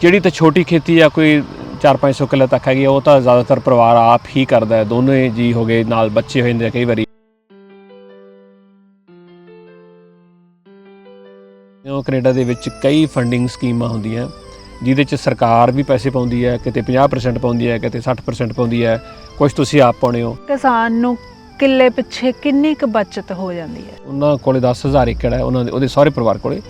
ਜਿਹੜੀ ਤਾਂ ਛੋਟੀ ਖੇਤੀ ਆ ਕੋਈ 4-500 ਕਿੱਲੇ ਤੱਕ ਹੈਗੀ ਉਹ ਤਾਂ ਜ਼ਿਆਦਾਤਰ ਪਰਿਵਾਰ ਆਪ ਹੀ ਕਰਦਾ ਹੈ। ਦੋਨੇ ਜੀ ਹੋ ਗਏ ਨਾਲ ਬੱਚੇ ਹੋ ਜਾਂਦੇ ਆ ਕਈ ਵਾਰੀ। ਉਹ ਕੈਨੇਡਾ ਦੇ ਵਿੱਚ ਕਈ ਫੰਡਿੰਗ ਸਕੀਮਾਂ ਹੁੰਦੀਆਂ ਜਿਹਦੇ ਚ ਸਰਕਾਰ ਵੀ ਪੈਸੇ ਪਾਉਂਦੀ ਹੈ ਕਿਤੇ 50% ਪਾਉਂਦੀ ਹੈ ਕਿਤੇ 60% ਪਾਉਂਦੀ ਹੈ। ਕੁਝ ਤੁਸੀਂ ਆਪ ਪਾਉਣੇ ਹੋ। ਕਿਸਾਨ ਨੂੰ ਕਿੱਲੇ ਪਿੱਛੇ ਕਿੰਨੀ ਕੁ ਬਚਤ ਹੋ ਜਾਂਦੀ ਹੈ? ਉਹਨਾਂ ਕੋਲੇ 10000 ਏਕੜ ਹੈ ਉਹਨਾਂ ਦੇ ਉਹਦੇ ਸਾਰੇ ਪਰਿਵਾਰ ਕੋਲੇ।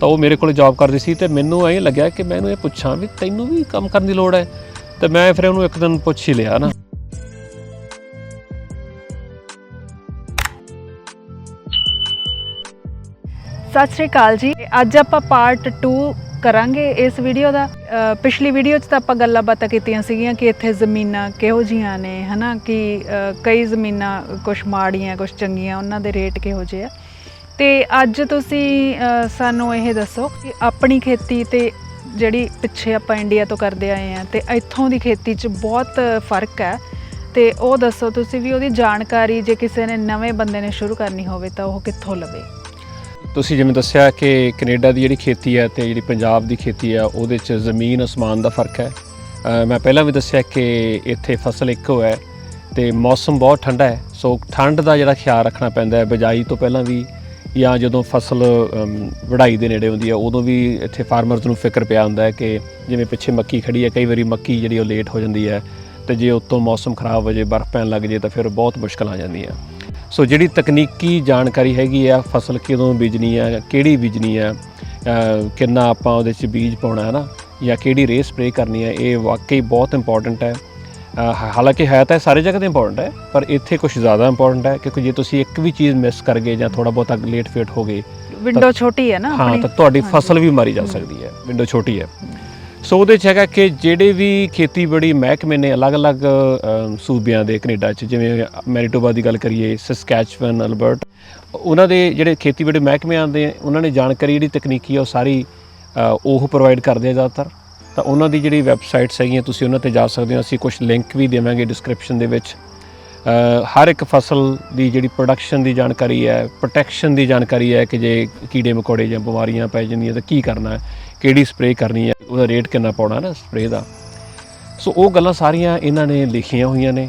ਤਾਂ ਉਹ ਮੇਰੇ ਕੋਲੇ ਜੌਬ ਕਰਦੀ ਸੀ ਤੇ ਮੈਨੂੰ ਐਂ ਲੱਗਿਆ ਕਿ ਮੈਂ ਇਹਨੂੰ ਇਹ ਪੁੱਛਾਂ ਵੀ ਤੈਨੂੰ ਵੀ ਕੰਮ ਕਰਨ ਦੀ ਲੋੜ ਹੈ। ਤੇ ਮੈਂ ਫਿਰ ਉਹਨੂੰ ਇੱਕ ਦਿਨ ਪੁੱਛ ਹੀ ਲਿਆ ਨਾ। ਸਤਿ ਸ਼੍ਰੀ ਅਕਾਲ ਜੀ। ਅੱਜ ਆਪਾਂ ਪਾਰਟ 2 ਕਰਾਂਗੇ ਇਸ ਵੀਡੀਓ ਦਾ। ਪਿਛਲੀ ਵੀਡੀਓ 'ਚ ਤਾਂ ਆਪਾਂ ਗੱਲਾਂ ਬਾਤਾਂ ਕੀਤੀਆਂ ਸੀਗੀਆਂ ਕਿ ਇੱਥੇ ਜ਼ਮੀਨਾਂ ਕਿਹੋ ਜੀਆਂ ਨੇ, ਹਨਾ? ਕਿ ਕਈ ਜ਼ਮੀਨਾਂ ਕੁਝ ਮਾੜੀਆਂ ਕੁਝ ਚੰਗੀਆਂ, ਉਹਨਾਂ ਦੇ ਰੇਟ ਕਿਹੋ ਜਿਹੇ ਆ। ਤੇ ਅੱਜ ਤੁਸੀਂ ਸਾਨੂੰ ਇਹ ਦੱਸੋ ਕਿ ਆਪਣੀ ਖੇਤੀ ਤੇ ਜਿਹੜੀ ਪਿੱਛੇ ਆਪਾਂ ਇੰਡੀਆ ਤੋਂ ਕਰਦੇ ਆਏ ਆ ਤੇ ਇੱਥੋਂ ਦੀ ਖੇਤੀ 'ਚ ਬਹੁਤ ਫ਼ਰਕ ਹੈ। ਤੇ ਉਹ ਦੱਸੋ ਤੁਸੀਂ ਵੀ ਉਹਦੀ ਜਾਣਕਾਰੀ ਜੇ ਕਿਸੇ ਨੇ ਨਵੇਂ ਬੰਦੇ ਨੇ ਸ਼ੁਰੂ ਕਰਨੀ ਹੋਵੇ ਤਾਂ ਉਹ ਕਿੱਥੋਂ ਲਵੇ? ਤੁਸੀਂ ਜਿਵੇਂ ਦੱਸਿਆ ਕਿ ਕੈਨੇਡਾ ਦੀ ਜਿਹੜੀ ਖੇਤੀ ਹੈ ਤੇ ਜਿਹੜੀ ਪੰਜਾਬ ਦੀ ਖੇਤੀ ਹੈ, ਉਹਦੇ 'ਚ ਜ਼ਮੀਨ ਅਸਮਾਨ ਦਾ ਫ਼ਰਕ ਹੈ। ਮੈਂ ਪਹਿਲਾਂ ਵੀ ਦੱਸਿਆ ਕਿ ਇੱਥੇ ਫਸਲ ਇੱਕੋ ਹੈ ਤੇ ਮੌਸਮ ਬਹੁਤ ਠੰਡਾ ਹੈ। ਸੋ ਠੰਡ ਦਾ ਜਿਹੜਾ ਖਿਆਲ ਰੱਖਣਾ ਪੈਂਦਾ ਹੈ, ਬਿਜਾਈ ਤੋਂ ਪਹਿਲਾਂ ਵੀ ਜਾਂ ਜਦੋਂ ਫਸਲ ਵਢਾਈ ਦੇ ਨੇੜੇ ਹੁੰਦੀ ਹੈ ਉਦੋਂ ਵੀ ਇੱਥੇ ਫਾਰਮਰਸ ਨੂੰ ਫਿਕਰ ਪਿਆ ਹੁੰਦਾ ਹੈ ਕਿ ਜਿਵੇਂ ਪਿੱਛੇ ਮੱਕੀ ਖੜੀ ਹੈ, ਕਈ ਵਾਰੀ ਮੱਕੀ ਜਿਹੜੀ ਉਹ ਲੇਟ ਹੋ ਜਾਂਦੀ ਹੈ ਤੇ ਜੇ ਉੱਤੋਂ ਮੌਸਮ ਖਰਾਬ ਹੋ ਜੇ, ਬਰਫ਼ ਪੈਣ ਲੱਗ ਜੇ ਤਾਂ ਫਿਰ ਬਹੁਤ ਮੁਸ਼ਕਲ ਆ ਜਾਂਦੀ ਹੈ ਸੋ ਜਿਹੜੀ ਤਕਨੀਕੀ ਜਾਣਕਾਰੀ ਹੈਗੀ ਆ, ਫਸਲ ਕਿਦੋਂ ਬੀਜਣੀ ਆ, ਕਿਹੜੀ ਬੀਜਣੀ ਆ ਕਿੰਨਾ ਆਪਾਂ ਉਹਦੇ 'ਚ ਬੀਜ ਪਾਉਣਾ, ਹੈ ਨਾ, ਜਾਂ ਕਿਹੜੀ ਰੇ ਸਪਰੇ ਕਰਨੀ ਹੈ ਇਹ ਵਾਕਈ ਬਹੁਤ ਇੰਪੋਰਟੈਂਟ ਹੈ। ਹਾਲਾਂਕਿ ਹੈ ਤਾਂ ਸਾਰੀ ਜਗ੍ਹਾ ਤੇ ਇੰਪੋਰਟੈਂਟ ਹੈ ਪਰ ਇੱਥੇ ਕੁਝ ਜ਼ਿਆਦਾ ਇੰਪੋਰਟੈਂਟ ਹੈ ਕਿਉਂਕਿ ਜੇ ਤੁਸੀਂ ਇੱਕ ਵੀ ਚੀਜ਼ ਮਿਸ ਕਰ ਗਏ ਜਾਂ ਥੋੜਾ ਬਹੁਤਾ ਲੇਟ ਫੇਟ ਹੋ ਗਏ ਵਿੰਡੋ ਛੋਟੀ ਹੈ ਨਾ ਹਾਂ ਤਾਂ ਤੁਹਾਡੀ। ਫਸਲ ਵੀ ਮਾਰੀ ਜਾ ਸਕਦੀ ਹੈ ਵਿੰਡੋ ਛੋਟੀ ਹੈ। ਸੋ ਉਹਦੇ ਚ ਹੈਗਾ ਕਿ ਜਿਹੜੇ ਵੀ ਖੇਤੀਬਾੜੀ ਮਹਿਕਮੇ ਨੇ ਅਲੱਗ-ਅਲੱਗ ਸੂਬਿਆਂ ਦੇ ਕੈਨੇਡਾ ਚ ਜਿਵੇਂ ਮੈਨੀਟੋਬਾ ਦੀ ਗੱਲ ਕਰੀਏ ਸਸਕੈਚਵਨ ਅਲਬਰਟ ਉਹਨਾਂ ਦੇ ਜਿਹੜੇ ਖੇਤੀਬਾੜੀ ਮਹਿਕਮਿਆਂ ਦੇ ਉਹਨਾਂ ਨੇ ਜਾਣਕਾਰੀ ਜਿਹੜੀ ਤਕਨੀਕੀ ਆ ਉਹ ਸਾਰੀ ਉਹ ਪ੍ਰੋਵਾਈਡ ਕਰਦੇ ਆ ਜ਼ਿਆਦਾਤਰ। ਤਾਂ ਉਹਨਾਂ ਦੀ ਜਿਹੜੀ ਵੈਬਸਾਈਟਸ ਹੈਗੀਆਂ, ਤੁਸੀਂ ਉਹਨਾਂ ਤੇ ਜਾ ਸਕਦੇ ਹੋ। ਅਸੀਂ ਕੁਝ ਲਿੰਕ ਵੀ ਦੇਵਾਂਗੇ ਡਿਸਕ੍ਰਿਪਸ਼ਨ ਦੇ ਵਿੱਚ। ਹਰ ਇੱਕ ਫਸਲ ਦੀ ਜਿਹੜੀ ਪ੍ਰੋਡਕਸ਼ਨ ਦੀ ਜਾਣਕਾਰੀ ਹੈ ਪ੍ਰੋਟੈਕਸ਼ਨ ਦੀ ਜਾਣਕਾਰੀ ਹੈ ਕਿ ਜੇ ਕੀੜੇ ਮਕੌੜੇ ਜਾਂ ਬਿਮਾਰੀਆਂ ਪੈ ਜਾਂਦੀਆਂ ਤਾਂ ਕੀ ਕਰਨਾ ਹੈ, ਕਿਹੜੀ ਸਪਰੇਅ ਕਰਨੀ ਹੈ, ਉਹਦਾ ਰੇਟ ਕਿੰਨਾ ਪਾਉਣਾ ਨਾ ਸਪਰੇਅ ਦਾ। ਸੋ ਉਹ ਗੱਲਾਂ ਸਾਰੀਆਂ ਇਹਨਾਂ ਨੇ ਲਿਖੀਆਂ ਹੋਈਆਂ ਨੇ।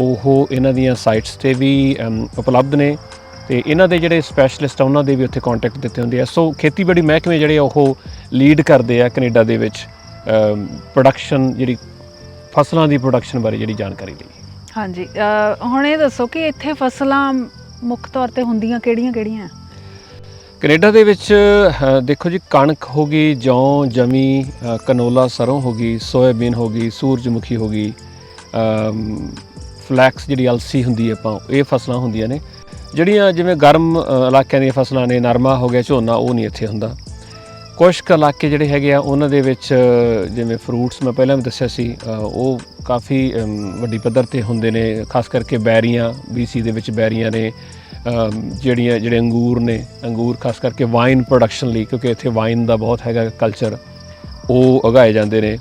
ਉਹ ਇਹਨਾਂ ਦੀਆਂ ਸਾਈਟਸ ਤੇ ਵੀ ਉਪਲਬਧ ਨੇ ਤੇ ਇਹਨਾਂ ਦੇ ਜਿਹੜੇ ਸਪੈਸ਼ਲਿਸਟ ਆ, ਉਹਨਾਂ ਦੇ ਵੀ ਉੱਥੇ ਕੰਟੈਕਟ ਦਿੱਤੇ ਹੁੰਦੇ ਆ। ਸੋ ਖੇਤੀਬਾੜੀ ਮਹਿਕਮੇ ਜਿਹੜੇ ਉਹ ਲੀਡ ਕਰਦੇ ਆ ਕੈਨੇਡਾ ਦੇ ਵਿੱਚ। ਪ੍ਰੋਡਕਸ਼ਨ ਜਿਹੜੀ ਫਸਲਾਂ ਦੀ ਪ੍ਰੋਡਕਸ਼ਨ ਬਾਰੇ ਜਿਹੜੀ ਜਾਣਕਾਰੀ ਲਈ। ਹਾਂਜੀ ਅ, ਹੁਣ ਇਹ ਦੱਸੋ ਕਿ ਇੱਥੇ ਫਸਲਾਂ ਮੁੱਖ ਤੌਰ ਤੇ ਹੁੰਦੀਆਂ ਕਿਹੜੀਆਂ ਕਿਹੜੀਆਂ? ਕੈਨੇਡਾ ਦੇ ਵਿੱਚ ਅ, ਦੇਖੋ ਜੀ ਕਣਕ ਹੋ ਗਈ ਜੌਂ ਜਮੀ ਅ, ਕਨੋਲਾ ਸਰੋਂ ਹੋ ਗਈ ਸੋਇਆਬੀਨ ਹੋ ਗਈ ਸੂਰਜਮੁਖੀ ਹੋ ਗਈ ਅਮ, ਫਲੈਕਸ ਜਿਹੜੀ ਅਲਸੀ ਹੁੰਦੀ ਹੈ ਆਪਾਂ ਇਹ ਫਸਲਾਂ ਹੁੰਦੀਆਂ ਨੇ। ਜਿਹੜੀਆਂ ਜਿਵੇਂ ਗਰਮ ਅ, ਇਲਾਕਿਆਂ ਦੀਆਂ ਫਸਲਾਂ ਨੇ ਨਰਮਾ ਹੋ ਗਿਆ ਝੋਨਾ ਉਹ ਨਹੀਂ ਇੱਥੇ ਹੁੰਦਾ। ਕੁਝ ਕੁ ਇਲਾਕੇ ਜਿਹੜੇ ਹੈਗੇ ਆ, ਉਹਨਾਂ ਦੇ ਵਿੱਚ ਜਿਵੇਂ ਫਰੂਟਸ ਮੈਂ ਪਹਿਲਾਂ ਵੀ ਦੱਸਿਆ ਸੀ ਉਹ ਕਾਫੀ ਵੱਡੀ ਪੱਧਰ ਤੇ ਹੁੰਦੇ ਨੇ, ਖਾਸ ਕਰਕੇ ਬੈਰੀਆਂ BC ਦੇ ਵਿੱਚ ਬੈਰੀਆਂ ਨੇ ਜਿਹੜੀਆਂ, ਜਿਹੜੇ ਅੰਗੂਰ ਨੇ, ਅੰਗੂਰ ਖਾਸ ਕਰਕੇ ਵਾਈਨ ਪ੍ਰੋਡਕਸ਼ਨ ਲਈ, ਕਿਉਂਕਿ ਇੱਥੇ ਵਾਈਨ ਦਾ ਬਹੁਤ ਹੈਗਾ ਕਲਚਰ ਉਹ ਉਗਾਏ ਜਾਂਦੇ ਨੇ।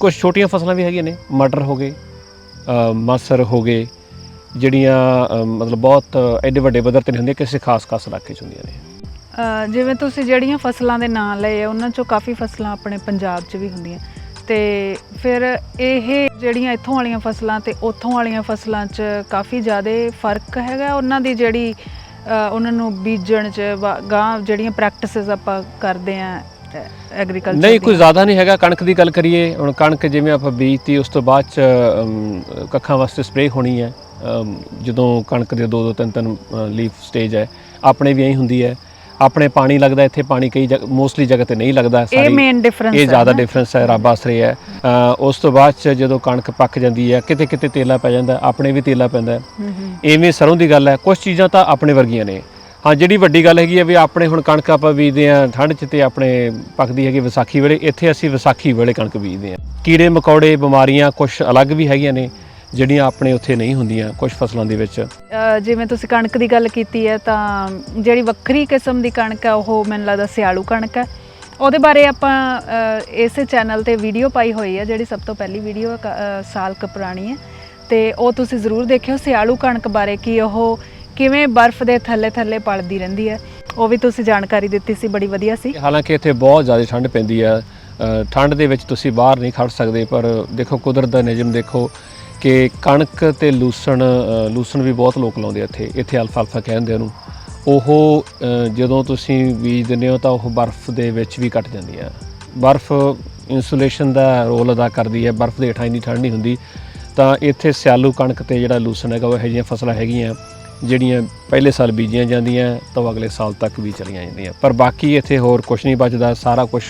ਕੁਝ ਛੋਟੀਆਂ ਫਸਲਾਂ ਵੀ ਹੈਗੀਆਂ ਨੇ, ਮਟਰ ਹੋ ਗਏ ਮਸਰ ਹੋ ਗਏ, ਜਿਹੜੀਆਂ ਮਤਲਬ ਬਹੁਤ ਐਡੇ ਵੱਡੇ ਪੱਧਰ ਤੇ ਨਹੀਂ ਹੁੰਦੀਆਂ, ਕਿਸੇ ਖਾਸ ਖਾਸ ਇਲਾਕੇ 'ਚ ਹੁੰਦੀਆਂ ਨੇ। ਅ, ਜਿਵੇਂ ਤੁਸੀਂ ਜਿਹੜੀਆਂ ਫਸਲਾਂ ਦੇ ਨਾਂ ਲਏ ਆ, ਉਹਨਾਂ ਚੋਂ ਕਾਫੀ ਫਸਲਾਂ ਆਪਣੇ ਪੰਜਾਬ 'ਚ ਵੀ ਹੁੰਦੀਆਂ। ਤੇ ਫਿਰ ਇਹ ਜਿਹੜੀਆਂ ਇੱਥੋਂ ਵਾਲੀਆਂ ਫਸਲਾਂ ਤੇ ਉੱਥੋਂ ਵਾਲੀਆਂ ਫਸਲਾਂ 'ਚ ਕਾਫੀ ਜ਼ਿਆਦਾ ਫ਼ਰਕ ਹੈਗਾ। ਉਹਨਾਂ ਦੀ ਜਿਹੜੀ ਅ, ਉਹਨਾਂ ਨੂੰ ਬੀਜਣ 'ਚ ਵਾ- ਗਾਂ ਜਿਹੜੀਆਂ ਪ੍ਰੈਕਟਿਸਿਸ ਆਪਾਂ ਕਰਦੇ ਆ ਐਗਰੀਕਲਚਰ ਨਹੀਂ ਕੋਈ ਜ਼ਿਆਦਾ ਨਹੀਂ ਹੈਗਾ। ਕਣਕ ਦੀ ਗੱਲ ਕਰੀਏ ਹੁਣ ਕਣਕ ਜਿਵੇਂ ਆਪਾਂ ਬੀਜਤੀ ਉਸ ਤੋਂ ਬਾਅਦ ਚ ਅਮ, ਕੱਖਾਂ ਵਾਸਤੇ ਸਪਰੇਅ ਹੋਣੀ ਹੈ। ਅਮ, ਜਦੋਂ ਕਣਕ ਦੇ ਦੋ ਦੋ ਤਿੰਨ ਤਿੰਨ ਲੀਫ ਸਟੇਜ ਹੈ। ਆਪਣੇ ਵੀ ਐਂ ਹੁੰਦੀ ਹੈ। ਆਪਣੇ ਪਾਣੀ ਲੱਗਦਾ ਇੱਥੇ ਪਾਣੀ ਕਈ ਮੋਸਟਲੀ ਜਗ੍ਹਾ ਤੇ ਨਹੀਂ ਲੱਗਦਾ ਇਹ ਮੇਨ ਡਿਫਰੈਂਸ ਇਹ ਜ਼ਿਆਦਾ ਡਿਫਰੈਂਸ ਹੈ ਰੱਬ ਆਸਰੇ ਹੈ। ਉਸ ਤੋਂ ਬਾਅਦ ਚ ਜਦੋਂ ਕਣਕ ਪੱਕ ਜਾਂਦੀ ਹੈ ਕਿਤੇ ਕਿਤੇ ਤੇਲਾ ਪੈ ਜਾਂਦਾ ਆਪਣੇ ਵੀ ਤੇਲਾ ਪੈਂਦਾ। ਇਵੇਂ ਸਰੋਂ ਦੀ ਗੱਲ ਹੈ ਕੁਝ ਚੀਜ਼ਾਂ ਤਾਂ ਆਪਣੇ ਵਰਗੀਆਂ ਨੇ। ਹਾਂ ਜਿਹੜੀ ਵੱਡੀ ਗੱਲ ਹੈਗੀ ਹੈ ਵੀ ਆਪਣੇ ਹੁਣ ਕਣਕ ਆਪਾਂ ਬੀਜਦੇ ਆ ਠੰਡ 'ਚ ਤੇ ਆਪਣੇ ਪੱਕਦੀ ਹੈਗੀ ਵਿਸਾਖੀ ਵੇਲੇ ਇੱਥੇ ਅਸੀਂ ਵਿਸਾਖੀ ਵੇਲੇ ਕਣਕ ਬੀਜਦੇ ਆ ਕੀੜੇ ਮਕੌੜੇ ਬਿਮਾਰੀਆਂ ਕੁਝ ਅਲੱਗ ਵੀ ਹੈਗੀਆਂ ਨੇ। ਜਿਹੜੀਆਂ ਆਪਣੇ ਉੱਥੇ ਨਹੀਂ ਹੁੰਦੀਆਂ ਕੁਝ ਫਸਲਾਂ ਦੇ ਵਿੱਚ? ਜਿਵੇਂ ਤੁਸੀਂ ਕਣਕ ਦੀ ਗੱਲ ਕੀਤੀ ਹੈ ਤਾਂ ਜਿਹੜੀ ਵੱਖਰੀ ਕਿਸਮ ਦੀ ਕਣਕ ਹੈ ਉਹ ਮੈਨੂੰ ਲੱਗਦਾ ਸਿਆਲੂ ਕਣਕ ਹੈ। ਉਹਦੇ ਬਾਰੇ ਆਪਾਂ ਇਸੇ ਚੈਨਲ ਤੇ ਵੀਡੀਓ ਪਾਈ ਹੋਈ ਹੈ ਜਿਹੜੀ ਸਭ ਤੋਂ ਪਹਿਲੀ ਵੀਡੀਓ ਸਾਲ ਕੁ ਪੁਰਾਣੀ ਹੈ। ਤੇ ਉਹ ਤੁਸੀਂ ਜ਼ਰੂਰ ਦੇਖਿਓ ਸਿਆਲੂ ਕਣਕ ਬਾਰੇ ਕਿ ਉਹ ਕਿਵੇਂ ਬਰਫ਼ ਦੇ ਥੱਲੇ ਥੱਲੇ ਪਲਦੀ ਰਹਿੰਦੀ ਹੈ। ਉਹ ਵੀ ਤੁਸੀਂ ਜਾਣਕਾਰੀ ਦਿੱਤੀ ਸੀ ਬੜੀ ਵਧੀਆ ਸੀ। ਹਾਲਾਂਕਿ ਇੱਥੇ ਬਹੁਤ ਜ਼ਿਆਦਾ ਠੰਡ ਪੈਂਦੀ ਹੈ। ਠੰਡ ਦੇ ਵਿੱਚ ਤੁਸੀਂ ਬਾਹਰ ਨਹੀਂ ਖੜ ਸਕਦੇ ਪਰ ਦੇਖੋ ਕੁਦਰਤ ਦਾ ਨਿਯਮ ਦੇਖੋ ਕਿ ਕਣਕ ਤੇ ਲੂਸਣ ਲੂਸਣ ਵੀ ਬਹੁਤ ਲੋਕ ਲਾਉਂਦੇ ਆ ਇੱਥੇ ਇੱਥੇ ਅਲਫਾ ਅਲਫਾ ਕਹਿੰਦੇ ਉਹਨੂੰ। ਉਹ ਜਦੋਂ ਤੁਸੀਂ ਬੀਜ ਦਿੰਦੇ ਹੋ ਤਾਂ ਉਹ ਬਰਫ਼ ਦੇ ਵਿੱਚ ਵੀ ਕੱਟ ਜਾਂਦੀ ਹੈ ਬਰਫ਼ ਇਨਸੂਲੇਸ਼ਨ ਦਾ ਰੋਲ ਅਦਾ ਕਰਦੀ ਹੈ ਬਰਫ਼ ਦੇ ਹੇਠਾਂ ਇੰਨੀ ਠੰਡ ਨਹੀਂ ਹੁੰਦੀ। ਤਾਂ ਇੱਥੇ ਸਿਆਲੂ ਕਣਕ ਤੇ ਜਿਹੜਾ ਲੂਸਣ ਹੈਗਾ, ਉਹ ਇਹੋ ਜਿਹੀਆਂ ਫਸਲਾਂ ਹੈਗੀਆਂ, ਜਿਹੜੀਆਂ ਪਹਿਲੇ ਸਾਲ ਬੀਜੀਆਂ ਜਾਂਦੀਆਂ, ਤਾਂ ਉਹ ਅਗਲੇ ਸਾਲ ਤੱਕ ਵੀ ਚਲੀਆਂ ਜਾਂਦੀਆਂ। ਪਰ ਬਾਕੀ ਇੱਥੇ ਹੋਰ ਕੁਝ ਨਹੀਂ ਬਚਦਾ, ਸਾਰਾ ਕੁਝ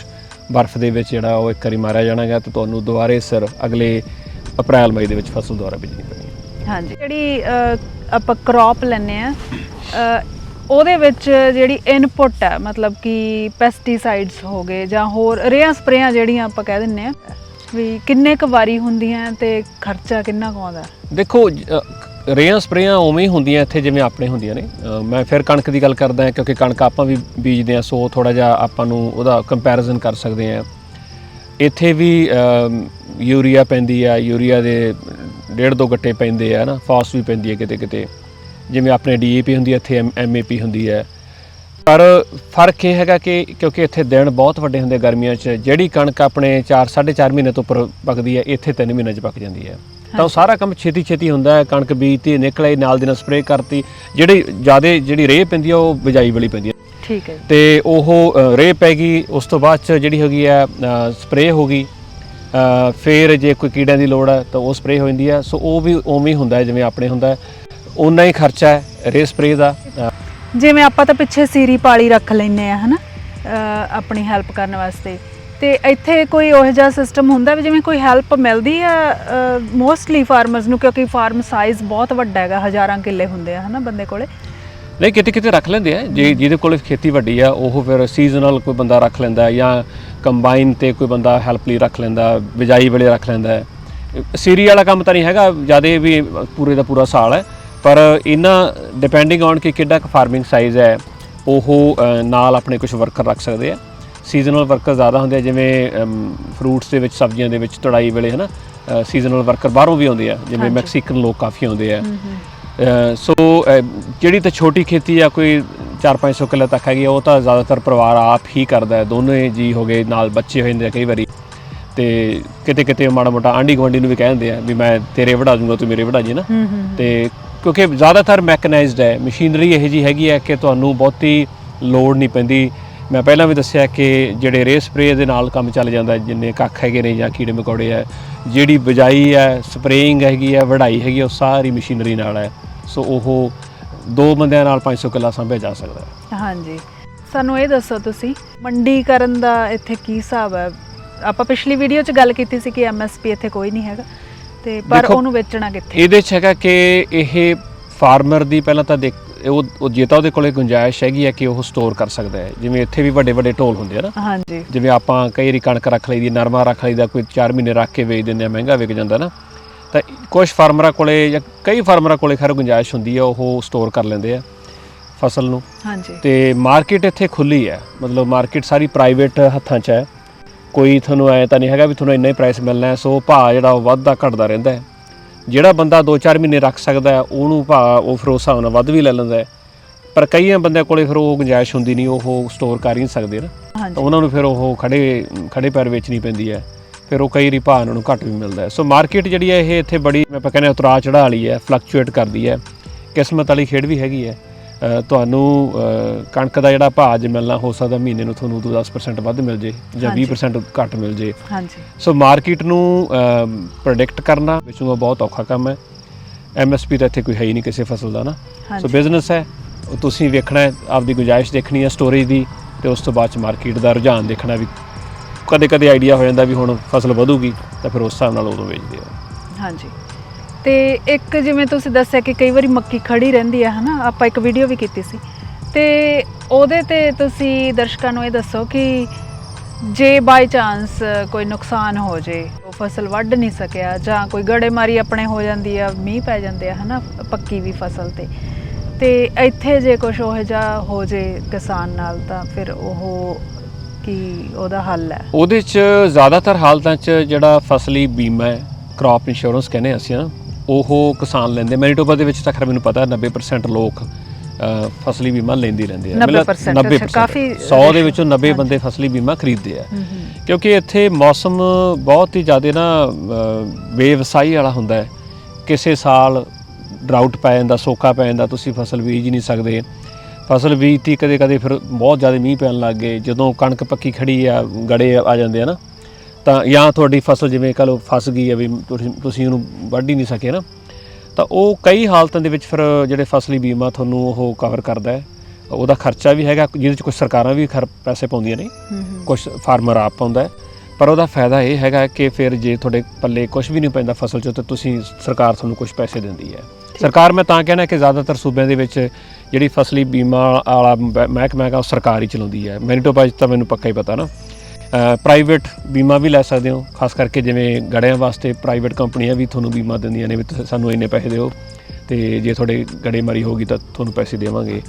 ਬਰਫ਼ ਦੇ ਵਿੱਚ ਜਿਹੜਾ ਉਹ ਇੱਕ ਵਾਰੀ ਮਾਰਿਆ ਜਾਣਾਗਾ ਤੇ ਤੁਹਾਨੂੰ ਦੁਬਾਰੇ ਸਿਰ ਅਗਲੇ ਅਪ੍ਰੈਲ ਮਈ ਦੇ ਵਿੱਚ ਫਸਲ ਦੁਬਾਰਾ ਬੀਜਣੀ ਪੈਣੀ ਹੈ। ਹਾਂਜੀ। ਜਿਹੜੀ ਆਪਾਂ ਕ੍ਰੌਪ ਲੈਨੇ ਆ ਉਹਦੇ ਵਿੱਚ ਜਿਹੜੀ ਇਨਪੁਟ ਹੈ ਮਤਲਬ ਕਿ ਪੈਸਟੀਸਾਈਡਸ ਹੋ ਗਏ ਜਾਂ ਹੋਰ ਰੇਹਾਂ ਸਪਰੇਆਂ ਜਿਹੜੀਆਂ ਆਪਾਂ ਕਹਿ ਦਿੰਨੇ ਆ ਵੀ ਕਿੰਨੇ ਕੁ ਵਾਰੀ ਹੁੰਦੀਆਂ ਤੇ ਖਰਚਾ ਕਿੰਨਾ ਕੁ ਆਉਂਦਾ ਦੇਖੋ ਰੇਹਾਂ ਸਪਰੇਆਂ ਉਵੇਂ ਹੀ ਹੁੰਦੀਆਂ ਇੱਥੇ ਜਿਵੇਂ ਆਪਣੇ ਹੁੰਦੀਆਂ ਨੇ। ਮੈਂ ਫਿਰ ਕਣਕ ਦੀ ਗੱਲ ਕਰਦਾ ਕਿਉਂਕਿ ਕਣਕ ਆਪਾਂ ਵੀ ਬੀਜਦੇ ਹਾਂ ਸੋ ਥੋੜਾ ਜਿਹਾ ਆਪਾਂ ਨੂੰ ਉਹਦਾ ਕੰਪੈਰੀਜ਼ਨ ਕਰ ਸਕਦੇ ਹਾਂ। ਇੱਥੇ ਵੀ ਯੂਰੀਆ ਪੈਂਦੀ ਆ ਯੂਰੀਆ ਦੇ ਡੇਢ ਦੋ ਗੱਟੇ ਪੈਂਦੇ ਆ ਨਾ ਫਾਸ ਵੀ ਪੈਂਦੀ ਹੈ ਕਿਤੇ ਕਿਤੇ। ਜਿਵੇਂ ਆਪਣੇ ਡੀਏਪੀ ਹੁੰਦੀ ਹੈ ਇੱਥੇ ਐਮਏਪੀ ਹੁੰਦੀ ਹੈ ਪਰ ਫ਼ਰਕ ਇਹ ਹੈਗਾ ਕਿ ਕਿਉਂਕਿ ਇੱਥੇ ਦਿਨ ਬਹੁਤ ਵੱਡੇ ਹੁੰਦੇ ਗਰਮੀਆਂ 'ਚ ਜਿਹੜੀ ਕਣਕ ਆਪਣੇ 4 4.5 ਮਹੀਨੇ ਤੋਂ ਉੱਪਰ ਪੱਕਦੀ ਹੈ ਇੱਥੇ 3 ਮਹੀਨੇ 'ਚ ਪੱਕ ਜਾਂਦੀ ਹੈ ਤਾਂ ਉਹ ਸਾਰਾ ਕੰਮ ਛੇਤੀ ਛੇਤੀ ਹੁੰਦਾ ਹੈ ਕਣਕ ਬੀਜਤੀ ਨਿਕਲ ਨਾਲ ਦੀ ਨਾਲ ਸਪਰੇਅ ਕਰਤੀ। ਜਿਹੜੀ ਜਿਆਦੇ ਜਿਹੜੀ ਰੇਹ ਪੈਂਦੀ ਹੈ ਉਹ ਬਿਜਾਈ ਵਾਲੀ ਪੈਂਦੀ ਹੈ ਠੀਕ ਹੈ ਤੇ ਉਹ ਰੇਹ ਪੈ ਗਈ ਉਸ ਤੋਂ ਬਾਅਦ ਚ ਜਿਹੜੀ ਹੈਗੀ ਆ ਸਪਰੇਅ ਹੋ ਗਈ। ਫਿਰ ਜੇ ਕੋਈ ਕੀੜਿਆਂ ਦੀ ਲੋੜ ਹੈ ਤਾਂ ਉਹ ਸਪਰੇਅ ਹੋ ਜਾਂਦੀ ਹੈ ਸੋ ਉਹ ਵੀ ਉਵੇਂ ਹੀ ਹੁੰਦਾ ਹੈ ਜਿਵੇਂ ਆਪਣੇ ਹੁੰਦਾ ਹੈ। ਉਨਾ ਹੀ ਖਰਚਾ ਹੈ ਰੇਹ ਸਪਰੇਅ ਦਾ। ਜਿਵੇਂ ਆਪਾਂ ਤਾਂ ਪਿੱਛੇ ਸੀਰੀ ਪਾਲੀ ਰੱਖ ਲੈਨੇ ਆ ਹਨਾ? ਅ, ਆਪਣੀ ਹੈਲਪ ਕਰਨ ਵਾਸਤੇ। ਤੇ ਇੱਥੇ ਕੋਈ ਉਹੋ ਜਿਹਾ ਸਿਸਟਮ ਹੁੰਦਾ ਵੀ ਜਿਵੇਂ ਕੋਈ ਹੈਲਪ ਮਿਲਦੀ ਆ ਮੋਸਟਲੀ ਫਾਰਮਰਸ ਨੂੰ ਕਿਉਂਕਿ ਫਾਰਮ ਸਾਈਜ਼ ਬਹੁਤ ਵੱਡਾ ਹੈਗਾ ਹਜ਼ਾਰਾਂ ਕਿੱਲੇ ਹੁੰਦੇ ਆ ਹਨਾ ਬੰਦੇ ਕੋਲੇ? ਨਹੀਂ ਕਿਤੇ ਕਿਤੇ ਰੱਖ ਲੈਂਦੇ ਆ। ਜੇ ਜਿਹਦੇ ਕੋਲ ਖੇਤੀ ਵੱਡੀ ਆ ਉਹ ਫਿਰ ਸੀਜ਼ਨਲ ਕੋਈ ਬੰਦਾ ਰੱਖ ਲੈਂਦਾ ਜਾਂ ਕੰਬਾਈਨ ਤੇ ਕੋਈ ਬੰਦਾ ਹੈਲਪ ਲਈ ਰੱਖ ਲੈਂਦਾ ਬਿਜਾਈ ਵੇਲੇ ਰੱਖ ਲੈਂਦਾ ਸੀਰੀ ਵਾਲਾ ਕੰਮ ਤਾਂ ਨਹੀਂ ਹੈਗਾ ਜਿਆਦੇ ਵੀ ਪੂਰੇ ਦਾ ਪੂਰਾ ਸਾਲ ਹੈ। ਪਰ ਇਹਨਾਂ ਡਿਪੈਂਡਿੰਗ ਔਨ ਕਿ ਕਿੱਡਾ ਕੁ ਫਾਰਮਿੰਗ ਸਾਈਜ਼ ਹੈ ਉਹ ਨਾਲ ਆਪਣੇ ਕੁਝ ਵਰਕਰ ਰੱਖ ਸਕਦੇ ਆ। ਸੀਜ਼ਨਲ ਵਰਕਰ ਜ਼ਿਆਦਾ ਹੁੰਦੇ ਆ ਜਿਵੇਂ ਫਰੂਟਸ ਦੇ ਵਿੱਚ ਸਬਜ਼ੀਆਂ ਦੇ ਵਿੱਚ ਤੜਾਈ ਵੇਲੇ ਹਨਾ? ਸੀਜ਼ਨਲ ਵਰਕਰ ਬਾਹਰੋਂ ਵੀ ਆਉਂਦੇ ਆ ਜਿਵੇਂ। ਮੈਕਸੀਕਨ ਲੋਕ ਕਾਫੀ ਆਉਂਦੇ ਆ। ਸੋ ਜਿਹੜੀ ਤਾਂ ਛੋਟੀ ਖੇਤੀ ਆ ਕੋਈ 4-500 ਕਿੱਲੇ ਤੱਕ ਹੈਗੀ ਆ, ਉਹ ਤਾਂ ਜ਼ਿਆਦਾਤਰ ਪਰਿਵਾਰ ਆਪ ਹੀ ਕਰਦਾ ਹੈ। ਦੋਨੇ ਜੀ ਹੋ ਗਏ ਨਾਲ ਬੱਚੇ ਹੋ ਜਾਂਦੇ ਆ ਕਈ ਵਾਰੀ। ਤੇ ਕਿਤੇ ਕਿਤੇ ਮਾੜਾ ਮੋਟਾ ਆਂਢੀ ਗੁਆਂਢੀ ਨੂੰ ਵੀ ਕਹਿ ਦਿੰਦੇ ਆ ਵੀ ਮੈਂ ਤੇਰੇ ਵੜਾ ਦੂੰਗਾ ਤੂੰ ਮੇਰੇ ਵੜਾ ਜੀ ਨਾ। ਤੇ ਕਿਉਂਕਿ ਜ਼ਿਆਦਾਤਰ ਮੈਕਨਾਈਜ਼ਡ ਹੈ। ਮਸ਼ੀਨਰੀ ਇਹੋ ਜੀ ਹੈਗੀ ਹੈ ਕਿ ਤੁਹਾਨੂੰ ਬਹੁਤੀ ਲੋਡ ਨਹੀਂ ਪੈਂਦੀ। ਮੈਂ ਪਹਿਲਾਂ ਵੀ ਦੱਸਿਆ ਕਿ ਜਿਹੜੇ ਰੇ ਸਪਰੇਅ ਦੇ ਨਾਲ ਕੰਮ ਚੱਲ ਜਾਂਦਾ ਜਿੰਨੇ ਕੱਖ ਹੈਗੇ ਨੇ ਜਾਂ ਕੀੜੇ ਮਕੌੜੇ ਹੈ ਜਿਹੜੀ ਬਿਜਾਈ ਹੈ ਸਪਰੇਇੰਗ ਹੈਗੀ ਹੈ ਵਢਾਈ ਹੈਗੀ ਉਹ ਸਾਰੀ ਮਸ਼ੀਨਰੀ ਨਾਲ ਹੈ। ਸੋ ਉਹ ਦੋ ਬੰਦਿਆਂ ਨਾਲ 500 ਕਿੱਲਾ ਸੰਭਿਆ ਜਾ ਸਕਦਾ ਹੈ। ਹਾਂਜੀ। ਸਾਨੂੰ ਇਹ ਦੱਸੋ ਤੁਸੀਂ ਮੰਡੀਕਰਨ ਦਾ ਇੱਥੇ ਕੀ ਹਿਸਾਬ ਹੈ? ਆਪਾਂ ਪਿਛਲੀ ਵੀਡੀਓ 'ਚ ਗੱਲ ਕੀਤੀ ਸੀ ਕਿ ਐਮਐਸਪੀ ਇੱਥੇ ਕੋਈ ਨਹੀਂ ਹੈਗਾ ਤੇ ਪਰ ਦੇਖੋ, ਉਹਨੂੰ ਵੇਚਣਾ ਕਿੱਥੇ? ਇਹਦੇ ਚ ਹੈਗਾ ਕਿ ਇਹ ਫਾਰਮਰ ਦੀ ਪਹਿਲਾਂ ਤਾਂ ਦੇਖ ਉਹ ਉਹ ਜੇ ਤਾਂ ਉਹਦੇ ਕੋਲੇ ਗੁੰਜਾਇਸ਼ ਹੈਗੀ ਹੈ ਕਿ ਉਹ ਸਟੋਰ ਕਰ ਸਕਦਾ ਹੈ। ਜਿਵੇਂ ਇੱਥੇ ਵੀ ਵੱਡੇ ਵੱਡੇ ਢੋਲ ਹੁੰਦੇ ਆ ਨਾ। ਹਾਂਜੀ। ਜਿਵੇਂ ਆਪਾਂ ਕਈ ਵਾਰੀ ਕਣਕ ਰੱਖ ਲਈਦੀ ਨਰਮਾ ਰੱਖ ਲਈਦਾ ਕੋਈ 4 ਮਹੀਨੇ ਰੱਖ ਕੇ ਵੇਚ ਦਿੰਦੇ ਆ ਮਹਿੰਗਾ ਵਿਕ ਜਾਂਦਾ ਨਾ। ਤਾਂ ਕੁਝ ਫਾਰਮਰਾਂ ਕੋਲੇ ਜਾਂ ਕਈ ਫਾਰਮਰਾਂ ਕੋਲੇ ਖੈਰ ਗੁੰਜਾਇਸ਼ ਹੁੰਦੀ ਆ ਉਹ ਸਟੋਰ ਕਰ ਲੈਂਦੇ ਆ ਫਸਲ ਨੂੰ। ਹਾਂਜੀ। ਤੇ ਮਾਰਕੀਟ ਇੱਥੇ ਖੁੱਲੀ ਹੈ ਮਤਲਬ ਮਾਰਕੀਟ ਸਾਰੀ ਪ੍ਰਾਈਵੇਟ ਹੱਥਾਂ 'ਚ ਹੈ ਕੋਈ ਤੁਹਾਨੂੰ ਐ ਤਾਂ ਨਹੀਂ ਹੈਗਾ ਵੀ ਤੁਹਾਨੂੰ ਇੰਨਾ ਹੀ ਪ੍ਰਾਈਸ ਮਿਲਣਾ ਹੈ ਸੋ ਭਾਅ ਜਿਹੜਾ ਉਹ ਵੱਧਦਾ ਘਟਦਾ ਰਹਿੰਦਾ ਹੈ। ਜਿਹੜਾ ਬੰਦਾ 2-4 ਮਹੀਨੇ ਰੱਖ ਸਕਦਾ ਹੈ ਉਹਨੂੰ ਭਾਅ ਉਹ ਫਿਰ ਉਸ ਹਿਸਾਬ ਨਾਲ ਵੱਧ ਵੀ ਲੈ ਲੈਂਦਾ ਹੈ। ਪਰ ਕਈਆਂ ਬੰਦਿਆਂ ਕੋਲੇ ਫਿਰ ਉਹ ਗੁੰਜਾਇਸ਼ ਹੁੰਦੀ ਨਹੀਂ ਉਹ ਸਟੋਰ ਕਰ ਹੀ ਨਹੀਂ ਸਕਦੇ ਨਾ। ਤਾਂ ਉਹਨਾਂ ਨੂੰ ਫਿਰ ਉਹ ਖੜੇ ਖੜੇ ਪੈਰ ਵੇਚਣੀ ਪੈਂਦੀ ਹੈ। ਫਿਰ ਉਹ ਕਈ ਭਾਅ ਉਹਨਾਂ ਨੂੰ ਘੱਟ ਵੀ ਮਿਲਦਾ ਹੈ। ਸੋ ਮਾਰਕੀਟ ਜਿਹੜੀ ਹੈ ਇਹ ਇੱਥੇ ਬੜੀ ਆਪਾਂ ਕਹਿੰਦੇ ਉਤਰਾਅ ਚੜ੍ਹਾਅ ਵਾਲੀ ਹੈ ਫਲਕਚੁਏਟ ਕਰਦੀ ਹੈ। ਕਿਸਮਤ ਵਾਲੀ ਖੇਡ ਵੀ ਹੈਗੀ ਹੈ। ਤੁਹਾਨੂੰ ਕਣਕ ਦਾ ਜਿਹੜਾ ਭਾਅ ਅੱਜ ਮਿਲਣਾ ਹੋ ਸਕਦਾ ਮਹੀਨੇ ਨੂੰ ਤੁਹਾਨੂੰ 10% ਵੱਧ ਮਿਲ ਜੇ ਜਾਂ ਹਾਂਜੀ। 20% ਘੱਟ ਮਿਲ ਜੇ। ਹਾਂਜੀ। ਸੋ ਮਾਰਕੀਟ ਨੂੰ ਪ੍ਰੈਡਿਕਟ ਕਰਨਾ ਵਿਚੋਂ ਬਹੁਤ ਔਖਾ ਕੰਮ ਹੈ। ਐਮਐਸਪੀ ਤਾਂ ਇੱਥੇ ਕੋਈ ਹੈ ਹੀ ਨਹੀਂ ਕਿਸੇ ਫਸਲ ਦਾ ਨਾ। ਸੋ ਬਿਜ਼ਨਸ ਹੈ ਤੁਸੀਂ ਵੇਖਣਾ ਹੈ ਆਪਦੀ ਗੁੰਜਾਇਸ਼ ਦੇਖਣੀ ਹੈ ਸਟੋਰੇਜ ਦੀ ਤੇ ਉਸ ਤੋਂ ਬਾਅਦ ਚ ਮਾਰਕੀਟ ਦਾ ਰੁਝਾਨ ਦੇਖਣਾ ਵੀ ਕਦੇ ਕਦੇ ਆਈਡੀਆ ਹੋ ਜਾਂਦਾ ਵੀ ਹੁਣ ਫਸਲ ਵਧੂਗੀ, ਤਾਂ ਫਿਰ ਉਸ ਹਿਸਾਬ ਨਾਲ ਉਦੋਂ ਵੇਚਦੇ ਆ। ਹਾਂਜੀ। ਤੇ ਇੱਕ ਜਿਵੇਂ ਤੁਸੀਂ ਦੱਸਿਆ ਕਿ ਕਈ ਵਾਰੀ ਮੱਕੀ ਖੜੀ ਰਹਿੰਦੀ ਹੈ ਹਨਾ, ਆਪਾਂ ਇੱਕ ਵੀਡੀਓ ਵੀ ਕੀਤੀ ਸੀ। ਤੇ ਉਹਦੇ ਤੇ ਤੁਸੀਂ ਦਰਸ਼ਕਾਂ ਨੂੰ ਇਹ ਦੱਸੋ ਕਿ ਜੇ ਬਾਈ ਚਾਂਸ ਕੋਈ ਨੁਕਸਾਨ ਹੋ ਜੇ, ਉਹ ਫਸਲ ਵੱਢ ਨਹੀਂ ਸਕਿਆ, ਜਾਂ ਕੋਈ ਗੜੇਮਾਰੀ ਆਪਣੇ ਹੋ ਜਾਂਦੀ ਆ, ਮੀਂਹ ਪੈ ਜਾਂਦੇ ਆ, ਹਨਾ, ਪੱਕੀ ਵੀ ਫਸਲ ਤੇ। ਤੇ ਇੱਥੇ ਜੇ ਕੁਝ ਉਹ ਜਿਹਾ ਹੋ ਜੇ ਕਿਸਾਨ ਨਾਲ, ਤਾਂ ਫਿਰ ਉਹ ਕੀ ਉਹਦਾ ਹੱਲ ਹੈ? ਉਹਦੇ ਚ ਜ਼ਿਆਦਾਤਰ ਹਾਲਤਾਂ ਚ ਜਿਹੜਾ ਫਸਲੀ ਬੀਮਾ ਹੈ ਕ੍ਰੌਪ ਇੰਸ਼ੋਰੈਂਸ ਕਹਿੰਦੇ ਅਸੀਂ ਨਾ ਉਹ ਕਿਸਾਨ ਲੈਂਦੇ ਮੈਨੀਟੋਬਾ ਦੇ ਵਿੱਚ ਤਾਂ ਖਰ ਮੈਨੂੰ ਪਤਾ 90% ਲੋਕ ਫਸਲੀ ਬੀਮਾ ਲੈਂਦੀ ਰਹਿੰਦੀ ਹੈ 90% 90% ਕਾਫੀ 100 ਦੇ ਵਿੱਚੋਂ 90 ਬੰਦੇ ਫਸਲੀ ਬੀਮਾ ਖਰੀਦਦੇ ਆ। ਕਿਉਂਕਿ ਇੱਥੇ ਮੌਸਮ ਬਹੁਤ ਹੀ ਜ਼ਿਆਦਾ ਨਾ ਬੇਵਸਾਈ ਵਾਲਾ ਹੁੰਦਾ ਹੈ। ਕਿਸੇ ਸਾਲ ਡਰਾਊਟ ਪੈ ਜਾਂਦਾ ਸੋਕਾ ਪੈ ਜਾਂਦਾ ਤੁਸੀਂ ਫਸਲ ਬੀਜ ਨਹੀਂ ਸਕਦੇ। ਫਸਲ ਬੀਜਤੀ ਕਦੇ ਕਦੇ ਫਿਰ ਬਹੁਤ ਜ਼ਿਆਦਾ ਮੀਂਹ ਪੈਣ ਲੱਗ ਗਏ। ਜਦੋਂ ਕਣਕ ਪੱਕੀ ਖੜੀ ਆ ਗੜੇ ਆ ਜਾਂਦੇ ਆ ਨਾ ਤਾਂ ਜਾਂ ਤੁਹਾਡੀ ਫਸਲ ਜਿਵੇਂ ਕਹ ਫਸ ਗਈ ਆ ਵੀ ਤੁਸੀਂ ਤੁਸੀਂ ਉਹਨੂੰ ਵੱਢ ਹੀ ਨਹੀਂ ਸਕੇ ਨਾ। ਤਾਂ ਉਹ ਕਈ ਹਾਲਤਾਂ ਦੇ ਵਿੱਚ ਫਿਰ ਜਿਹੜੇ ਫਸਲੀ ਬੀਮਾ ਤੁਹਾਨੂੰ ਉਹ ਕਵਰ ਕਰਦਾ ਹੈ। ਉਹਦਾ ਖਰਚਾ ਵੀ ਹੈਗਾ ਜਿਹਦੇ ਚ ਕੁਝ ਸਰਕਾਰਾਂ ਵੀ ਖਰ ਪੈਸੇ ਪਾਉਂਦੀਆਂ ਨੇ। ਕੁਝ ਫਾਰਮਰ ਆਪ ਪਾਉਂਦਾ ਪਰ ਉਹਦਾ ਫਾਇਦਾ ਇਹ ਹੈਗਾ ਕਿ ਫਿਰ ਜੇ ਤੁਹਾਡੇ ਪੱਲੇ ਕੁਝ ਵੀ ਨਹੀਂ ਪੈਂਦਾ ਫਸਲ ਚੋਂ ਤਾਂ ਤੁਸੀਂ ਸਰਕਾਰ ਤੁਹਾਨੂੰ ਕੁਝ ਪੈਸੇ ਦਿੰਦੀ ਹੈ। ਸਰਕਾਰ ਮੈਂ ਤਾਂ ਕਹਿਣਾ ਕਿ ਜ਼ਿਆਦਾਤਰ ਸੂਬਿਆਂ ਦੇ ਵਿੱਚ ਜਿਹੜੀ ਫਸਲੀ ਬੀਮਾ ਵਾਲਾ ਮਹਿਕਮਾ ਹੈਗਾ ਉਹ ਸਰਕਾਰ ਹੀ ਚਲਾਉਂਦੀ ਹੈ। ਮੈਨੀਟੋਬਾ 'ਚ ਤਾਂ ਮੈਨੂੰ ਪੱਕਾ ਹੀ ਪਤਾ ਨਾ। ਪ੍ਰਾਈਵੇਟ ਬੀਮਾ ਵੀ ਲੈ ਸਕਦੇ ਹੋ ਖਾਸ ਕਰਕੇ ਜਿਵੇਂ ਗੜਿਆਂ ਵਾਸਤੇ ਪ੍ਰਾਈਵੇਟ ਕੰਪਨੀਆਂ ਵੀ ਤੁਹਾਨੂੰ ਬੀਮਾ ਦਿੰਦੀਆਂ ਨੇ ਵੀ ਸਾਨੂੰ ਇੰਨੇ ਪੈਸੇ ਦਿਓ। ਤੇ ਜੇ ਤੁਹਾਡੇ ਗੜੇ ਮਾਰੀ ਹੋਗੀ ਤਾਂ ਤੁਹਾਨੂੰ ਪੈਸੇ ਦੇਵਾਂਗੇ।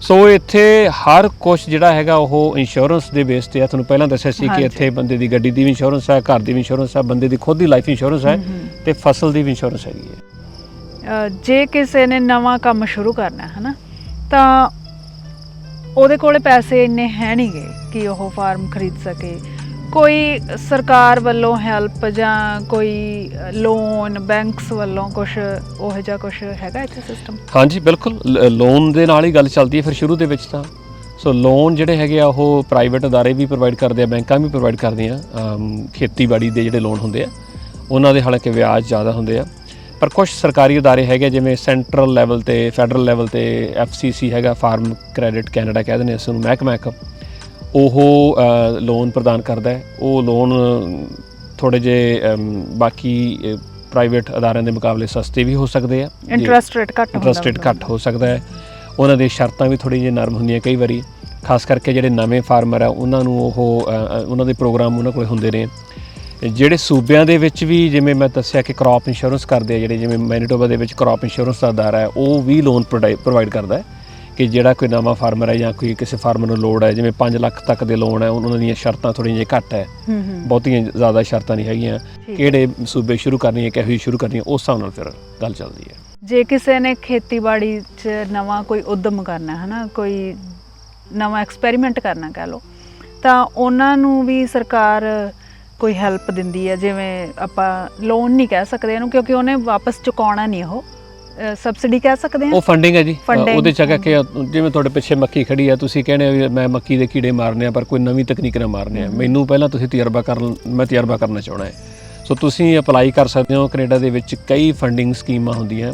ਸੋ ਇੱਥੇ ਹਰ ਕੁਝ ਜਿਹੜਾ ਹੈਗਾ ਉਹ ਇੰਸ਼ੋਰੈਂਸ ਦੇ ਬੇਸ ਤੇ ਆ। ਤੁਹਾਨੂੰ ਪਹਿਲਾਂ ਦੱਸਿਆ ਸੀ ਕਿ। ਇੱਥੇ ਬੰਦੇ ਦੀ ਗੱਡੀ ਦੀ ਵੀ ਇੰਸ਼ੋਰੈਂਸ ਹੈ ਘਰ ਦੀ ਵੀ ਇੰਸ਼ੋਰੈਂਸ ਹੈ ਬੰਦੇ ਦੀ ਖੁਦ ਦੀ ਲਾਈਫ ਇੰਸ਼ੋਰੈਂਸ ਹੈ ਤੇ ਫਸਲ ਦੀ ਵੀ ਇੰਸ਼ੋਰੈਂਸ ਹੈਗੀ ਹੈ। ਜੇ ਕਿਸੇ ਨੇ ਨਵਾਂ ਕੰਮ ਸ਼ੁਰੂ ਕਰਨਾ ਹੈ ਨਾ ਤਾਂ ਉਹਦੇ ਕੋਲੇ ਪੈਸੇ ਇੰਨੇ ਹੈ ਨਹੀਂਗੇ ਕਿ ਉਹ ਫਾਰਮ ਖਰੀਦ ਸਕੇ। ਕੋਈ ਸਰਕਾਰ ਵੱਲੋਂ ਹੈਲਪ ਜਾਂ ਕੋਈ ਲੋਨ ਬੈਂਕਸ ਵੱਲੋਂ ਕੁਝ ਉਹ ਜਿਹਾ ਕੁਝ ਹੈਗਾ ਇੱਥੇ ਸਿਸਟਮ ਹਾਂਜੀ ਬਿਲਕੁਲ। ਲੋਨ ਦੇ ਨਾਲ ਹੀ ਗੱਲ ਚੱਲਦੀ ਹੈ ਫਿਰ ਸ਼ੁਰੂ ਦੇ ਵਿੱਚ ਤਾਂ। ਸੋ ਲੋਨ ਜਿਹੜੇ ਹੈਗੇ ਆ ਉਹ ਪ੍ਰਾਈਵੇਟ ਅਦਾਰੇ ਵੀ ਪ੍ਰੋਵਾਈਡ ਕਰਦੇ ਆ ਬੈਂਕਾਂ ਵੀ ਪ੍ਰੋਵਾਈਡ ਕਰਦੀਆਂ ਅਮ, ਖੇਤੀਬਾੜੀ ਦੇ ਜਿਹੜੇ ਲੋਨ ਹੁੰਦੇ ਆ ਉਹਨਾਂ ਦੇ ਹਾਲਾਂਕਿ ਵਿਆਜ ਜ਼ਿਆਦਾ ਹੁੰਦੇ ਆ। ਪਰ ਕੁਝ ਸਰਕਾਰੀ ਅਦਾਰੇ ਹੈਗੇ ਜਿਵੇਂ ਸੈਂਟਰਲ ਲੈਵਲ ਤੇ ਫੈਡਰਲ ਲੈਵਲ ਤੇ ਐਫਸੀਸੀ ਹੈਗਾ ਫਾਰਮ ਕ੍ਰੈਡਿਟ ਕੈਨੇਡਾ ਕਹਿੰਦੇ ਨੇ ਇਸ ਨੂੰ ਮਹਿਕਮਾ ਇੱਕ। ਉਹ ਲੋਨ ਪ੍ਰਦਾਨ ਕਰਦਾ ਹੈ। ਉਹ ਲੋਨ ਥੋੜੇ ਜੇ ਬਾਕੀ ਪ੍ਰਾਈਵੇਟ ਅਦਾਰਿਆਂ ਦੇ ਮੁਕਾਬਲੇ ਸਸਤੇ ਵੀ ਹੋ ਸਕਦੇ ਆ। ਇੰਟਰਸਟ ਰੇਟ ਘੱਟ ਹੁੰਦਾ ਇੰਟਰਸਟ ਰੇਟ ਘੱਟ ਹੋ ਸਕਦਾ ਹੈ। ਉਹਨਾਂ ਦੀ ਸ਼ਰਤਾਂ ਵੀ ਥੋੜੀ ਜਿਹੀ ਨਰਮ ਹੁੰਦੀਆਂ ਕਈ ਵਾਰੀ। ਖਾਸ ਕਰਕੇ ਜਿਹੜੇ ਨਵੇਂ ਫਾਰਮਰ ਆ ਉਹਨਾਂ ਨੂੰ ਉਹ ਉਹਨਾਂ ਦੇ ਪ੍ਰੋਗਰਾਮ ਉਹਨਾਂ ਕੋਲ ਹੁੰਦੇ ਨੇ। ਜਿਹੜੇ ਸੂਬਿਆਂ ਦੇ ਵਿੱਚ ਵੀ ਜਿਵੇਂ ਮੈਂ ਦੱਸਿਆ ਕਿ ਕ੍ਰੌਪ ਇੰਸ਼ੋਰੈਂਸ ਕਰਦੇ ਆ ਜਿਹੜੇ ਜਿਵੇਂ ਮੈਨੀਟੋਬਾ ਦੇ ਵਿੱਚ ਕ੍ਰੌਪ ਇੰਸ਼ੋਰੈਂਸ ਦਾ ਅਦਾਰਾ ਹੈ ਉਹ ਵੀ ਲੋਨ ਪ੍ਰੋਵਾਈਡ ਕਰਦਾ ਹੈ ਕਿ ਜਿਹੜਾ ਕੋਈ ਨਵਾਂ ਫਾਰਮਰ ਹੈ ਜਾਂ ਕੋਈ ਕਿਸੇ ਫਾਰਮਰ ਨੂੰ ਲੋੜ ਹੈ ਜਿਵੇਂ 5 ਲੱਖ ਤੱਕ ਦੇ ਲੋਨ ਹੈ ਉਹਨਾਂ ਦੀਆਂ ਸ਼ਰਤਾਂ ਥੋੜ੍ਹੀਆਂ ਜਿਹੀਆਂ ਘੱਟ ਹੈ। ਬਹੁਤੀਆਂ ਜ਼ਿਆਦਾ ਸ਼ਰਤਾਂ ਨਹੀਂ ਹੈਗੀਆਂ। ਕਿਹੜੇ ਸੂਬੇ ਸ਼ੁਰੂ ਕਰਨੀ ਹੈ ਕਿਹੋ ਜਿਹੀ ਸ਼ੁਰੂ ਕਰਨੀ ਹੈ ਉਸ ਹਿਸਾਬ ਨਾਲ ਫਿਰ ਗੱਲ ਚੱਲਦੀ ਹੈ। ਜੇ ਕਿਸੇ ਨੇ ਖੇਤੀਬਾੜੀ 'ਚ ਨਵਾਂ ਕੋਈ ਉਦਮ ਕਰਨਾ ਹੈ ਨਾ ਕੋਈ ਨਵਾਂ ਐਕਸਪੈਰੀਮੈਂਟ ਕਰਨਾ ਕਹਿ ਲਓ ਤਾਂ ਉਹਨਾਂ ਨੂੰ ਵੀ ਸਰਕਾਰ ਕੋਈ ਹੈਲਪ ਦਿੰਦੀ ਹੈ ਜਿਵੇਂ ਆਪਾਂ ਲੋਨ ਨਹੀਂ ਕਹਿ ਸਕਦੇ ਇਹਨੂੰ ਕਿਉਂਕਿ ਉਹਨੇ ਵਾਪਸ ਚੁਕਾਉਣਾ ਨਹੀਂ ਉਹ। ਸਬਸਿਡੀ ਕਹਿ ਸਕਦੇ ਹਾਂ? ਉਹ ਫੰਡਿੰਗ ਹੈ ਜੀ। Funding, ਉਹਦੇ ਚ ਹੈਗਾ ਕਿ ਜਿਵੇਂ ਤੁਹਾਡੇ ਪਿੱਛੇ ਮੱਕੀ ਖੜੀ ਆ ਤੁਸੀਂ ਕਹਿੰਦੇ ਹੋ ਵੀ ਮੈਂ ਮੱਕੀ ਦੇ ਕੀੜੇ ਮਾਰਨੇ ਆ ਪਰ ਕੋਈ ਨਵੀਂ ਤਕਨੀਕ ਨਾਲ ਮਾਰਨੇ ਆ। ਮੈਨੂੰ ਪਹਿਲਾਂ ਤੁਸੀਂ ਤਜਰਬਾ ਕਰਨ ਮੈਂ ਤਜਰਬਾ ਕਰਨਾ ਚਾਹਣਾ ਹੈ। ਸੋ ਤੁਸੀਂ ਅਪਲਾਈ ਕਰ ਸਕਦੇ ਹੋ ਕੈਨੇਡਾ ਦੇ ਵਿੱਚ ਕਈ ਫੰਡਿੰਗ ਸਕੀਮਾਂ ਹੁੰਦੀਆਂ।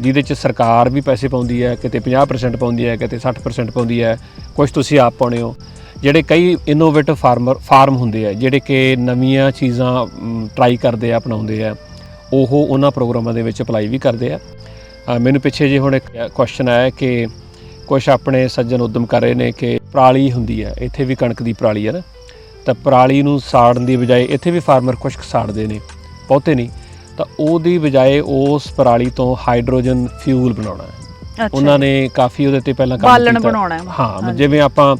ਜਿਹਦੇ ਚ ਸਰਕਾਰ ਵੀ ਪੈਸੇ ਪਾਉਂਦੀ ਹੈ ਕਿਤੇ 50% ਪਾਉਂਦੀ ਹੈ ਕਿਤੇ 60% ਪਾਉਂਦੀ ਹੈ। ਕੁਝ ਤੁਸੀਂ ਆਪ ਪਾਉਣੇ ਹੋ। ਜਿਹੜੇ ਕਈ ਇਨੋਵੇਟਿਵ ਫਾਰਮਰ ਫਾਰਮ ਹੁੰਦੇ ਆ ਜਿਹੜੇ ਕਿ ਨਵੀਆਂ ਚੀਜ਼ਾਂ ਟਰਾਈ ਕਰਦੇ ਆ ਅਪਣਾਉਂਦੇ ਆ ਉਹ ਉਹਨਾਂ ਪ੍ਰੋਗਰਾਮਾਂ ਦੇ ਵਿੱਚ ਅਪਲਾਈ ਵੀ ਕਰਦੇ ਆ। ਮੈਨੂੰ ਪਿੱਛੇ ਜੇ ਹੁਣ ਇੱਕ ਕੁਐਸਚਨ ਆਇਆ ਕਿ ਕੁਝ ਆਪਣੇ ਸੱਜਣ ਉਦਮ ਕਰ ਰਹੇ ਨੇ ਕਿ ਪਰਾਲੀ ਹੁੰਦੀ ਹੈ ਇੱਥੇ ਵੀ ਕਣਕ ਦੀ ਪਰਾਲੀ ਹੈ ਨਾ। ਤਾਂ ਪਰਾਲੀ ਨੂੰ ਸਾੜਨ ਦੀ ਬਜਾਏ ਇੱਥੇ ਵੀ ਫਾਰਮਰ ਕੁਝ ਕੁ ਸਾੜਦੇ ਨੇ ਬਹੁਤੇ ਨਹੀਂ। ਤਾਂ ਉਹਦੀ ਬਜਾਏ ਉਸ ਪਰਾਲੀ ਤੋਂ ਹਾਈਡਰੋਜਨ ਫਿਊਲ ਬਣਾਉਣਾ ਹੈ। ਉਹਨਾਂ ਨੇ ਕਾਫੀ ਉਹਦੇ ਤੇ ਪਹਿਲਾਂ ਕੰਮ ਬਾਲਣ ਕੀਤਾ। ਬਣਾਉਣਾ ਹੈ। ਜਿਵੇਂ ਆਪਾਂ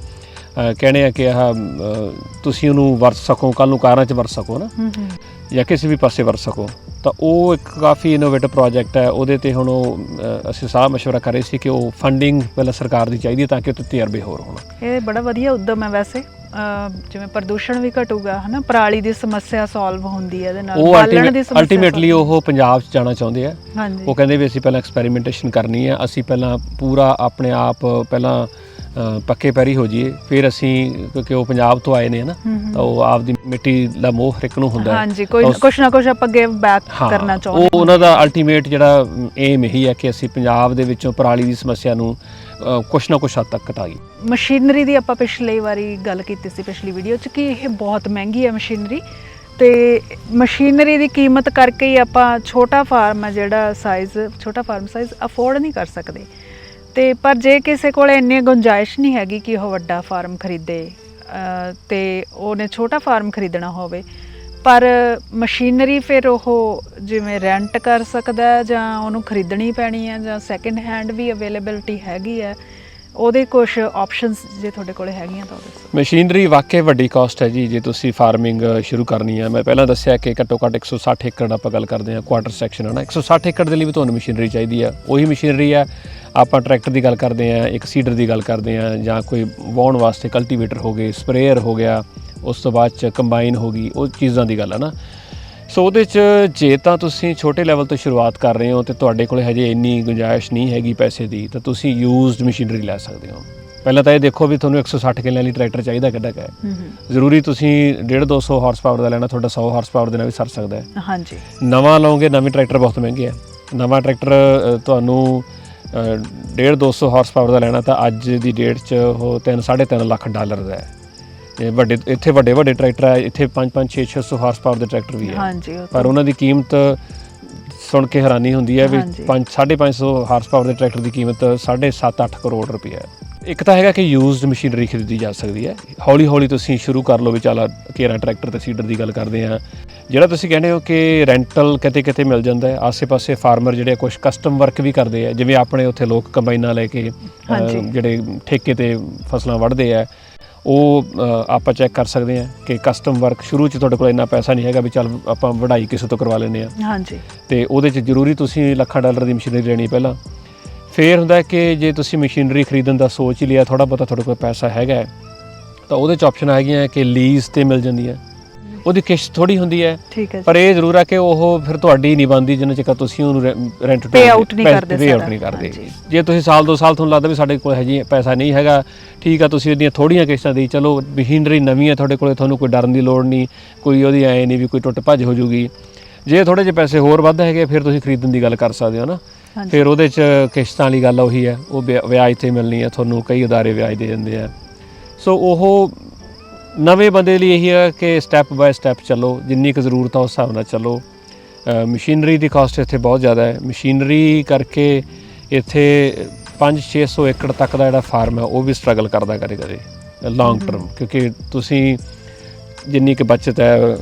ਕਹਿੰਦੇ ਆ ਕਿ ਆਹ ਅ, ਤੁਸੀਂ ਉਹਨੂੰ ਵਰਤ ਸਕੋ ਕੱਲ ਨੂੰ ਕਾਰਾਂ 'ਚ ਵਰਤ ਸਕੋ ਨਾ ਹੂੰ ਹੂੰ ਜਾਂ ਕਿਸੇ ਵੀ ਪਾਸੇ ਵਰਤ ਸਕੋ ਤਾਂ ਉਹ ਇੱਕ ਕਾਫੀ ਇਨੋਵੇਟਿਵ ਪ੍ਰੋਜੈਕਟ ਹੈ ਉਹਦੇ ਤੇ ਹੁਣ ਉਹ ਅ, ਅਸੀਂ ਸਾਹ مشورہ ਕਰ ਰਹੇ ਸੀ ਕਿ ਉਹ ਫੰਡਿੰਗ ਪਹਿਲਾਂ ਸਰਕਾਰ ਦੀ ਚਾਹੀਦੀ ਹੈ ਤਾਂ ਕਿ ਉਹ ਤੇ ਤਜਰਬੇ ਹੋਰ ਹੋਣ ਇਹ ਬੜਾ ਵਧੀਆ ਉਦਮ ਹੈ ਵੈਸੇ ਅਹ ਜਿਵੇਂ ਪ੍ਰਦੂਸ਼ਣ ਵੀ ਘਟੂਗਾ ਹਨਾ ਪਰਾਲੀ ਦੀ ਸਮੱਸਿਆ ਸੋਲਵ ਹੁੰਦੀ ਹੈ ਇਹਦੇ ਨਾਲ ਉਹ ਬਾਲਣ ਦੀ ਸਮੱਸਿਆ ਅਲਟੀਮੇਟਲੀ solve- ਉਹ ਪੰਜਾਬ 'ਚ ਜਾਣਾ ਚਾਹੁੰਦੇ ਆ ਹਾਂਜੀ ਉਹ ਕਹਿੰਦੇ ਵੀ ਅਸੀਂ ਪਹਿਲਾਂ ਐਕਸਪੈਰੀਮੈਂਟੇਸ਼ਨ ਕਰਨੀ ਹੈ ਅਸੀਂ ਪਹਿਲਾਂ ਪੂਰਾ ਆਪਣੇ ਆਪ ਪਹਿਲਾਂ ਅ, ਪੱਕੇ ਪੈਰੀ ਹੋ ਜਾਈਏ। ਫਿਰ ਅਸੀਂ ਕਿਉਂਕਿ ਉਹ ਪੰਜਾਬ ਤੋਂ ਆਏ ਨੇ ਨਾ ਹੂੰ ਹੂੰ। ਤਾਂ ਉਹ ਆਪਦੀ ਮਿੱਟੀ ਦਾ ਮੋਹ ਹਰ ਇੱਕ ਨੂੰ ਹੁੰਦਾ ਹੈ। ਹਾਂਜੀ ਕੋਈ ਕੁਛ ਨਾ ਕੁਛ ਆਪਾਂ ਗਿਵ ਬੈਕ ਕਰਨਾ ਚਾਹੁੰਦੇ ਉਹ ਉਹਨਾਂ ਦਾ ਅਲਟੀਮੇਟ ਜਿਹੜਾ ਏਮ ਇਹੀ ਹੈ ਕਿ ਅਸੀਂ ਪੰਜਾਬ ਦੇ ਵਿੱਚੋਂ ਪਰਾਲੀ ਦੀ ਸਮੱਸਿਆ ਨੂੰ ਕੁਛ ਨਾ ਕੁਛ ਹੱਦ ਤੱਕ ਘਟਾਈਏ। ਮਸ਼ੀਨਰੀ ਦੀ ਆਪਾਂ ਪਿਛਲੀ ਵਾਰੀ ਗੱਲ ਕੀਤੀ ਸੀ ਪਿਛਲੀ ਵੀਡੀਓ 'ਚ ਕਿ ਇਹ ਬਹੁਤ ਮਹਿੰਗੀ ਹੈ ਮਸ਼ੀਨਰੀ। ਤੇ ਮਸ਼ੀਨਰੀ ਦੀ ਕੀਮਤ ਕਰਕੇ ਹੀ ਆਪਾਂ ਛੋਟਾ ਫਾਰਮ ਹੈ ਜਿਹੜਾ ਸਾਈਜ਼ ਛੋਟਾ ਫਾਰਮ ਸਾਈਜ਼ ਅਫੋਰਡ ਨਹੀਂ ਕਰ ਸਕਦੇ। ਤੇ ਪਰ ਜੇ ਕਿਸੇ ਕੋਲ ਇੰਨੀ ਗੁੰਜਾਇਸ਼ ਨਹੀਂ ਹੈਗੀ ਕਿ ਉਹ ਵੱਡਾ ਫਾਰਮ ਖਰੀਦੇ, ਅਹ, ਤੇ ਉਹਨੇ ਛੋਟਾ ਫਾਰਮ ਖਰੀਦਣਾ ਹੋਵੇ, ਪਰ ਮਸ਼ੀਨਰੀ ਫਿਰ ਉਹ ਜਿਵੇਂ ਰੈਂਟ ਕਰ ਸਕਦਾ ਜਾਂ ਉਹਨੂੰ ਖਰੀਦਣੀ ਪੈਣੀ ਹੈ ਜਾਂ ਸੈਕੰਡ ਹੈਂਡ ਵੀ ਅਵੇਲੇਬਿਲਟੀ ਹੈਗੀ ਹੈ ਉਹਦੇ ਕੁਝ ਆਪਸ਼ਨਸ ਜੇ ਤੁਹਾਡੇ ਕੋਲੇ ਹੈਗੀਆਂ ਤਾਂ ਉਹ ਦੱਸੋ ਮਸ਼ੀਨਰੀ ਵਾਕਈ ਵੱਡੀ ਕਾਸਟ ਹੈ ਜੀ, ਜੇ ਤੁਸੀਂ ਫਾਰਮਿੰਗ ਸ਼ੁਰੂ ਕਰਨੀ ਹੈ। ਮੈਂ ਪਹਿਲਾਂ ਦੱਸਿਆ ਕਿ ਘੱਟੋ ਘੱਟ 160 ਏਕੜ ਆਪਾਂ ਗੱਲ ਕਰਦੇ ਹਾਂ ਕੁਆਟਰ ਸੈਕਸ਼ਨ ਹੈ ਨਾ। 160 ਏਕੜ ਦੇ ਲਈ ਵੀ ਤੁਹਾਨੂੰ ਮਸ਼ੀਨਰੀ ਚਾਹੀਦੀ ਹੈ। ਉਹੀ ਮਸ਼ੀਨਰੀ ਹੈ, ਆਪਾਂ ਟਰੈਕਟਰ ਦੀ ਗੱਲ ਕਰਦੇ ਹਾਂ, ਇੱਕ ਸੀਡਰ ਦੀ ਗੱਲ ਕਰਦੇ ਹਾਂ, ਜਾਂ ਕੋਈ ਵਾਹਣ ਵਾਸਤੇ ਕਲਟੀਵੇਟਰ ਹੋ ਗਏ ਸਪਰੇਅਰ ਹੋ ਗਿਆ, ਉਸ ਤੋਂ ਬਾਅਦ ਚ ਕੰਬਾਈਨ ਹੋ ਗਈ, ਉਹ ਚੀਜ਼ਾਂ ਦੀ ਗੱਲ ਹੈ ਨਾ। ਸੋ ਉਹਦੇ ਚ ਜੇ ਤਾਂ ਤੁਸੀਂ ਛੋਟੇ ਲੈਵਲ ਤੋਂ ਸ਼ੁਰੂਆਤ ਕਰ ਰਹੇ ਹੋ ਤੇ ਤੁਹਾਡੇ ਕੋਲੇ ਹਜੇ ਇੰਨੀ ਗੁੰਜਾਇਸ਼ ਨਹੀਂ ਹੈਗੀ ਪੈਸੇ ਦੀ ਤਾਂ ਤੁਸੀਂ ਯੂਜ਼ਡ ਮਸ਼ੀਨਰੀ ਲੈ ਸਕਦੇ ਹੋ। ਪਹਿਲਾਂ ਤਾਂ ਇਹ ਦੇਖੋ ਵੀ ਤੁਹਾਨੂੰ 160 ਕਿੱਲਿਆਂ ਲਈ ਟਰੈਕਟਰ ਚਾਹੀਦਾ ਕਿੱਡਾ ਕੁ ਜ਼ਰੂਰੀ ਤੁਸੀਂ 1.5 200 ਹਾਰਸ ਪਾਵਰ ਦਾ ਲੈਣਾ ਤੁਹਾਡਾ 100 ਹਾਰਸ ਪਾਵਰ ਦੇ ਨਾਲ ਵੀ ਸਰ ਸਕਦਾ ਹੈ। ਹਾਂਜੀ। ਨਵਾਂ ਲਓਗੇ ਨਵੇਂ ਟਰੈਕਟਰ ਬਹੁਤ ਮਹਿੰਗੇ ਆ ਨਵਾਂ ਟਰੈਕਟਰ ਤੁਹਾਨੂੰ 1.5 200 ਹਾਰਸ ਪਾਵਰ ਦਾ ਲੈਣਾ ਤਾਂ ਅੱਜ ਦੀ ਡੇਟ 'ਚ ਉਹ 3 3.5 ਲੱਖ ਡਾਲਰ ਦਾ ਹੈ। ਇਹ ਵੱਡੇ ਇੱਥੇ ਵੱਡੇ ਵੱਡੇ ਟਰੈਕਟਰ ਹੈ ਇੱਥੇ 5 5 6 600 ਹਾਰਸ ਪਾਵਰ ਦੇ ਟਰੈਕਟਰ ਵੀ ਹੈ ਹਾਂਜੀ ਉਹ ਪਰ ਤਾਂ- ਉਹਨਾਂ ਦੀ ਕੀਮਤ ਸੁਣ ਕੇ ਹੈਰਾਨੀ ਹੁੰਦੀ ਹੈ ਵੀ ਹਾਂਜੀ। 5 550 ਹਾਰਸ ਪਾਵਰ ਦੇ ਟਰੈਕਟਰ ਦੀ ਕੀਮਤ 7.5 8 ਕਰੋੜ ਰੁਪਏ ਹੈ ਇੱਕ ਤਾਂ ਹੈਗਾ ਕਿ ਯੂਜ਼ਡ ਮਸ਼ੀਨਰੀ ਖਰੀਦੀ ਜਾ ਸਕਦੀ ਹੈ ਹੌਲੀ ਹੌਲੀ ਤੁਸੀਂ ਸ਼ੁਰੂ ਕਰ ਲਓ ਵੀ ਚੱਲ ਕੇਰਾ ਟਰੈਕਟਰ ਤੇ ਸੀਡਰ ਦੀ ਗੱਲ ਕਰਦੇ ਆ ਜਿਹੜਾ ਤੁਸੀਂ ਕਹਿੰਦੇ ਹੋ ਕਿ ਰੈਂਟਲ ਕਿਤੇ ਕਿਤੇ ਮਿਲ ਜਾਂਦਾ ਹੈ ਆਸੇ-ਪਾਸੇ ਫਾਰਮਰ ਜਿਹੜੇ ਕੁਝ ਕਸਟਮ ਵਰਕ ਵੀ ਕਰਦੇ ਆ ਜਿਵੇਂ ਆਪਣੇ ਉੱਥੇ ਲੋਕ ਕੰਬਾਈਨਾਂ ਲੈ ਕੇ ਅਹ, ਹਾਂਜੀ। ਜਿਹੜੇ ਠੇਕੇ ਤੇ ਫਸਲਾਂ ਵੱਢਦੇ ਆ ਉਹ ਆਪਾਂ ਚੈੱਕ ਕਰ ਸਕਦੇ ਆ ਕਿ ਕਸਟਮ ਵਰਕ ਸ਼ੁਰੂ 'ਚ ਤੁਹਾਡੇ ਕੋਲ ਇੰਨਾ ਪੈਸਾ ਨਹੀਂ ਹੈਗਾ ਵੀ ਚੱਲ ਆਪਾਂ ਵਢਾਈ ਕਿਸੇ ਤੋਂ ਕਰਵਾ ਲੈਂਦੇ ਆ ਹਾਂਜੀ। ਤੇ ਉਹਦੇ 'ਚ ਜ਼ਰੂਰੀ ਤੁਸੀਂ ਲੱਖਾਂ ਡਾਲਰ ਦੀ ਮਸ਼ੀਨਰੀ ਲੈਣੀ ਪਹਿਲਾਂ। ਫੇਰ ਹੁੰਦਾ ਹੈ ਕਿ ਜੇ ਤੁਸੀਂ ਮਸ਼ੀਨਰੀ ਖਰੀਦਣ ਦਾ ਸੋਚ ਹੀ ਲਿਆ ਥੋੜਾ ਬਹੁਤਾ ਤੁਹਾਡੇ ਕੋਲ ਪੈਸਾ ਹੈਗਾ ਹੈ, ਤਾਂ ਉਹਦੇ 'ਚ ਆਪਸ਼ਨ ਹੈਗੀਆਂ ਕਿ ਲੀਜ਼ ਤੇ ਮਿਲ ਜਾਂਦੀ ਹੈ ਉਹਦੀ ਕਿਸ਼ਤ ਥੋੜੀ ਹੁੰਦੀ ਹੈ। ਠੀਕ ਹੈ ਜੀ। ਪਰ ਇਹ ਜ਼ਰੂਰ ਹੈ ਕਿ ਉਹ ਫਿਰ ਤੁਹਾਡੀ ਨਹੀਂ ਬਣਦੀ ਜਿੰਨਾ ਚਿਰ ਤੁਸੀਂ ਉਹਨੂੰ ਰੈਂਟ Pay out ਨਹੀਂ ਕਰਦੇ ਪੇ ਆਊਟ ਸਾਡਾ। ਨਹੀਂ ਕਰਦੇ। ਹਾਂਜੀ। ਜੇ ਤੁਸੀਂ ਸਾਲ ਦੋ ਸਾਲ ਤੁਹਾਨੂੰ ਲੱਗਦਾ ਵੀ ਸਾਡੇ ਕੋਲ ਹਜੇ ਪੈਸਾ ਨਹੀਂ ਹੈਗਾ ਠੀਕ ਆ ਤੁਸੀਂ ਉਹਦੀਆਂ ਥੋੜੀਆਂ ਕਿਸ਼ਤਾਂ ਦੀ ਚਲੋ ਮਸ਼ੀਨਰੀ ਨਵੀਂ ਹੈ ਤੁਹਾਡੇ ਕੋਲੇ ਤੁਹਾਨੂੰ ਕੋਈ ਡਰਨ ਦੀ ਲੋੜ ਨਹੀਂ ਕੋਈ ਉਹਦੀ ਐ ਨਹੀਂ ਵੀ ਕੋਈ ਟੁੱਟ ਭੱਜ ਹੋ ਜੂਗੀ। ਜੇ ਥੋੜੇ ਜਿਹੇ ਪੈਸੇ ਹੋਰ ਵੱਧ ਹੈਗੇ ਫਿਰ ਤੁਸੀਂ ਖਰੀਦਣ ਦੀ ਗੱਲ ਕਰ ਸਕਦੇ ਹੋ ਨਾ। ਹਾਂਜੀ। ਫਿਰ ਉਹਦੇ 'ਚ ਕਿਸ਼ਤਾਂ ਵਾਲੀ ਗੱਲ ਉਹੀ ਹੈ ਉਹ ਵਿਆ- ਵਿਆਜ ਤੇ ਮਿਲਣੀ ਹੈ ਤੁਹਾਨੂੰ ਕਈ ਉਦਾਰੇ ਵਿਆਜ ਦੇ ਜਾਂਦੇ ਆ। ਸੋ ਉਹ ਨਵੇਂ ਬੰਦੇ ਲਈ ਇਹੀ ਹੈ ਕਿ ਸਟੈਪ ਬਾਏ ਸਟੈਪ ਚੱਲੋ ਜਿੰਨੀ ਕੁ ਜ਼ਰੂਰਤ ਆ ਉਸ ਹਿਸਾਬ ਨਾਲ ਚੱਲੋ। ਮਸ਼ੀਨਰੀ ਦੀ ਕਾਸਟ ਇੱਥੇ ਬਹੁਤ ਜ਼ਿਆਦਾ ਹੈ। ਮਸ਼ੀਨਰੀ ਕਰਕੇ ਇੱਥੇ 5-600 ਏਕੜ ਤੱਕ ਦਾ ਜਿਹੜਾ ਫਾਰਮ ਹੈ ਉਹ ਵੀ ਸਟਰਗਲ ਕਰਦਾ ਕਦੇ ਕਦੇ ਲੌਂਗ ਟਰਮ ਕਿਉਂਕਿ ਤੁਸੀਂ ਜਿੰਨੀ ਕੁ ਬਚਤ ਹੈ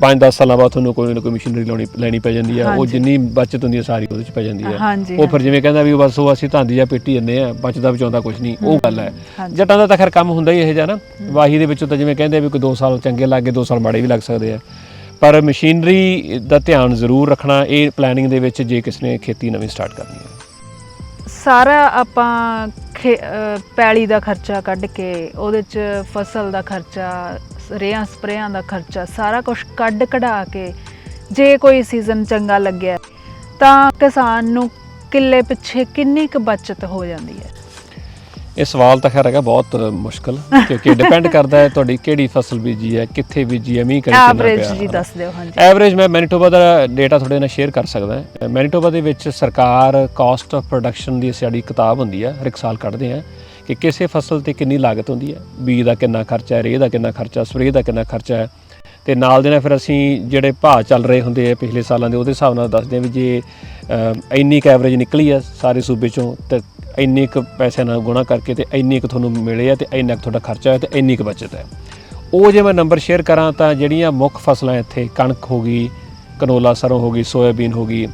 5-10 ਸਾਲਾਂ ਬਾਅਦ ਤੁਹਾਨੂੰ ਕੋਈ ਨਾ ਕੋਈ ਮਸ਼ੀਨਰੀ ਲਾਉਣੀ ਲੈਣੀ ਪੈ ਜਾਂਦੀ ਹੈ ਉਹ ਹਾਂਜੀ। ਜਿੰਨੀ ਬਚਤ ਹੁੰਦੀ ਹੈ ਸਾਰੀ ਉਹਦੇ ਚ ਪੈ ਜਾਂਦੀ ਹਾਂਜੀ ਉਹ ਫਿਰ ਜਿਵੇਂ ਕਹਿੰਦਾ ਵੀ ਬਸ ਉਹ ਅਸੀਂ ਧਾਂਦੀ ਜਾਂ ਪੇਟੀ ਜੰਨੇ ਆ ਬਚਦਾ ਬਚਾਉਂਦਾ ਕੁਝ ਨਹੀਂ ਉਹ ਗੱਲ ਹੈ ਹਾਂਜੀ। ਜੱਟਾਂ ਦਾ ਤਾਂ ਖੈਰ ਕੰਮ ਹੁੰਦਾ ਹੀ ਇਹ ਜਿਹਾ ਨਾ। ਵਾਹੀ ਦੇ ਵਿੱਚੋਂ ਤਾਂ ਜਿਵੇਂ ਕਹਿੰਦੇ ਆ ਵੀ ਕੋਈ 2 ਸਾਲ ਚੰਗੇ ਲੱਗ ਗਏ 2 ਸਾਲ ਮਾੜੇ ਵੀ ਲੱਗ ਸਕਦੇ ਆ। ਪਰ ਮਸ਼ੀਨਰੀ ਦਾ ਧਿਆਨ ਜ਼ਰੂਰ ਰੱਖਣਾ ਇਹ ਪਲੈਨਿੰਗ ਦੇ ਵਿੱਚ ਜੇ ਕਿਸ ਨੇ ਖੇਤੀ ਨਵੀਂ ਸਟਾਰਟ ਕਰਨੀ ਹੈ ਸਾਰਾ ਆਪਾਂ ਖੇ- ਅਹ ਪੈਲੀ ਦਾ ਖਰਚਾ ਕੱਢ ਕੇ ਉਹਦੇ ਚ ਫਸਲ ਦਾ ਖਰਚਾ ਰੇਹਾਂ ਸਪਰੇਆਂ ਦਾ ਖਰਚਾ ਸਾਰਾ ਕੁਝ ਕੱਢ ਕਢਾ ਕੇ ਜੇ ਕੋਈ ਸੀਜ਼ਨ ਚੰਗਾ ਲੱਗਿਆ ਤਾਂ ਕਿਸਾਨ ਨੂੰ ਕਿੱਲੇ ਪਿੱਛੇ ਕਿੰਨੀ ਕੁ ਬਚਤ ਹੋ ਜਾਂਦੀ ਹੈ? ਇਹ ਸਵਾਲ ਤਾਂ ਖੈਰ ਹੈਗਾ ਬਹੁਤ ਮੁਸ਼ਕਲ ਕਿਉਂਕਿ ਡਿਪੈਂਡ ਕਰਦਾ ਹੈ ਤੁਹਾਡੀ ਕਿਹੜੀ ਫਸਲ ਬੀਜੀ ਹੈ ਕਿੱਥੇ ਬੀਜੀ ਹੈ ਮੀਂਹ ਕਣੀ ਕਿੰਨਾ ਐਵਰੇਜ ਪਿਆ ਜੀ ਹੈ। ਦੱਸ ਦਿਓ ਹਾਂਜੀ। ਐਵਰੇਜ ਮੈਂ ਮੈਨੀਟੋਬਾ ਦਾ ਡੇਟਾ ਤੁਹਾਡੇ ਨਾਲ ਸ਼ੇਅਰ ਕਰ ਸਕਦਾ ਹਾਂ। ਮੈਨੀਟੋਬਾ ਦੇ ਵਿੱਚ ਸਰਕਾਰ ਕਾਸਟ ਆਫ ਪ੍ਰੋਡਕਸ਼ਨ ਦੀ ਸਾਡੀ ਕਿਤਾਬ ਹੁੰਦੀ ਹੈ ਹਰ ਇੱਕ ਸਾਲ ਕੱਢਦੇ ਆ। ਕਿ ਕਿਸੇ ਫਸਲ ਤੇ ਕਿੰਨੀ ਲਾਗਤ ਹੁੰਦੀ ਹੈ, ਬੀਜ ਦਾ ਕਿੰਨਾ ਖਰਚਾ ਹੈ, ਰੇਹ ਦਾ ਕਿੰਨਾ ਖਰਚਾ, ਸਪਰੇਅ ਦਾ ਕਿੰਨਾ ਖਰਚਾ ਹੈ। ਤੇ ਨਾਲ ਦੇ ਨਾਲ ਫਿਰ ਅਸੀਂ ਜਿਹੜੇ ਭਾਅ ਚੱਲ ਰਹੇ ਹੁੰਦੇ ਆ ਪਿਛਲੇ ਸਾਲਾਂ ਦੇ, ਉਹਦੇ ਹਿਸਾਬ ਨਾਲ ਦੱਸਦੇ ਆ ਵੀ ਜੇ ਇੰਨੀ ਕੁ ਐਵਰੇਜ ਨਿਕਲੀ ਆ ਸਾਰੇ ਸੂਬੇ ਚੋਂ, ਤੇ ਇੰਨੇ ਕੁ ਪੈਸਿਆਂ ਨਾਲ ਗੁਣਾ ਕਰਕੇ ਤੇ ਇੰਨੀ ਕੁ ਤੁਹਾਨੂੰ ਮਿਲੇ ਆ ਤੇ ਇੰਨਾ ਕੁ ਤੁਹਾਡਾ ਖਰਚਾ ਹੈ ਤੇ ਇੰਨੀ ਕੁ ਬਚਤ ਹੈ। ਉਹ ਜੇ ਮੈਂ ਨੰਬਰ ਸ਼ੇਅਰ ਕਰਾਂ ਤਾਂ ਜਿਹੜੀਆਂ ਮੁੱਖ ਫਸਲਾਂ ਇੱਥੇ ਕਣਕ ਹੋ ਗਈ, ਕਨੋਲਾ ਸਰੋਂ ਹੋ ਗਈ, ਸੋਇਆਬੀਨ ਹੋ ਗਈ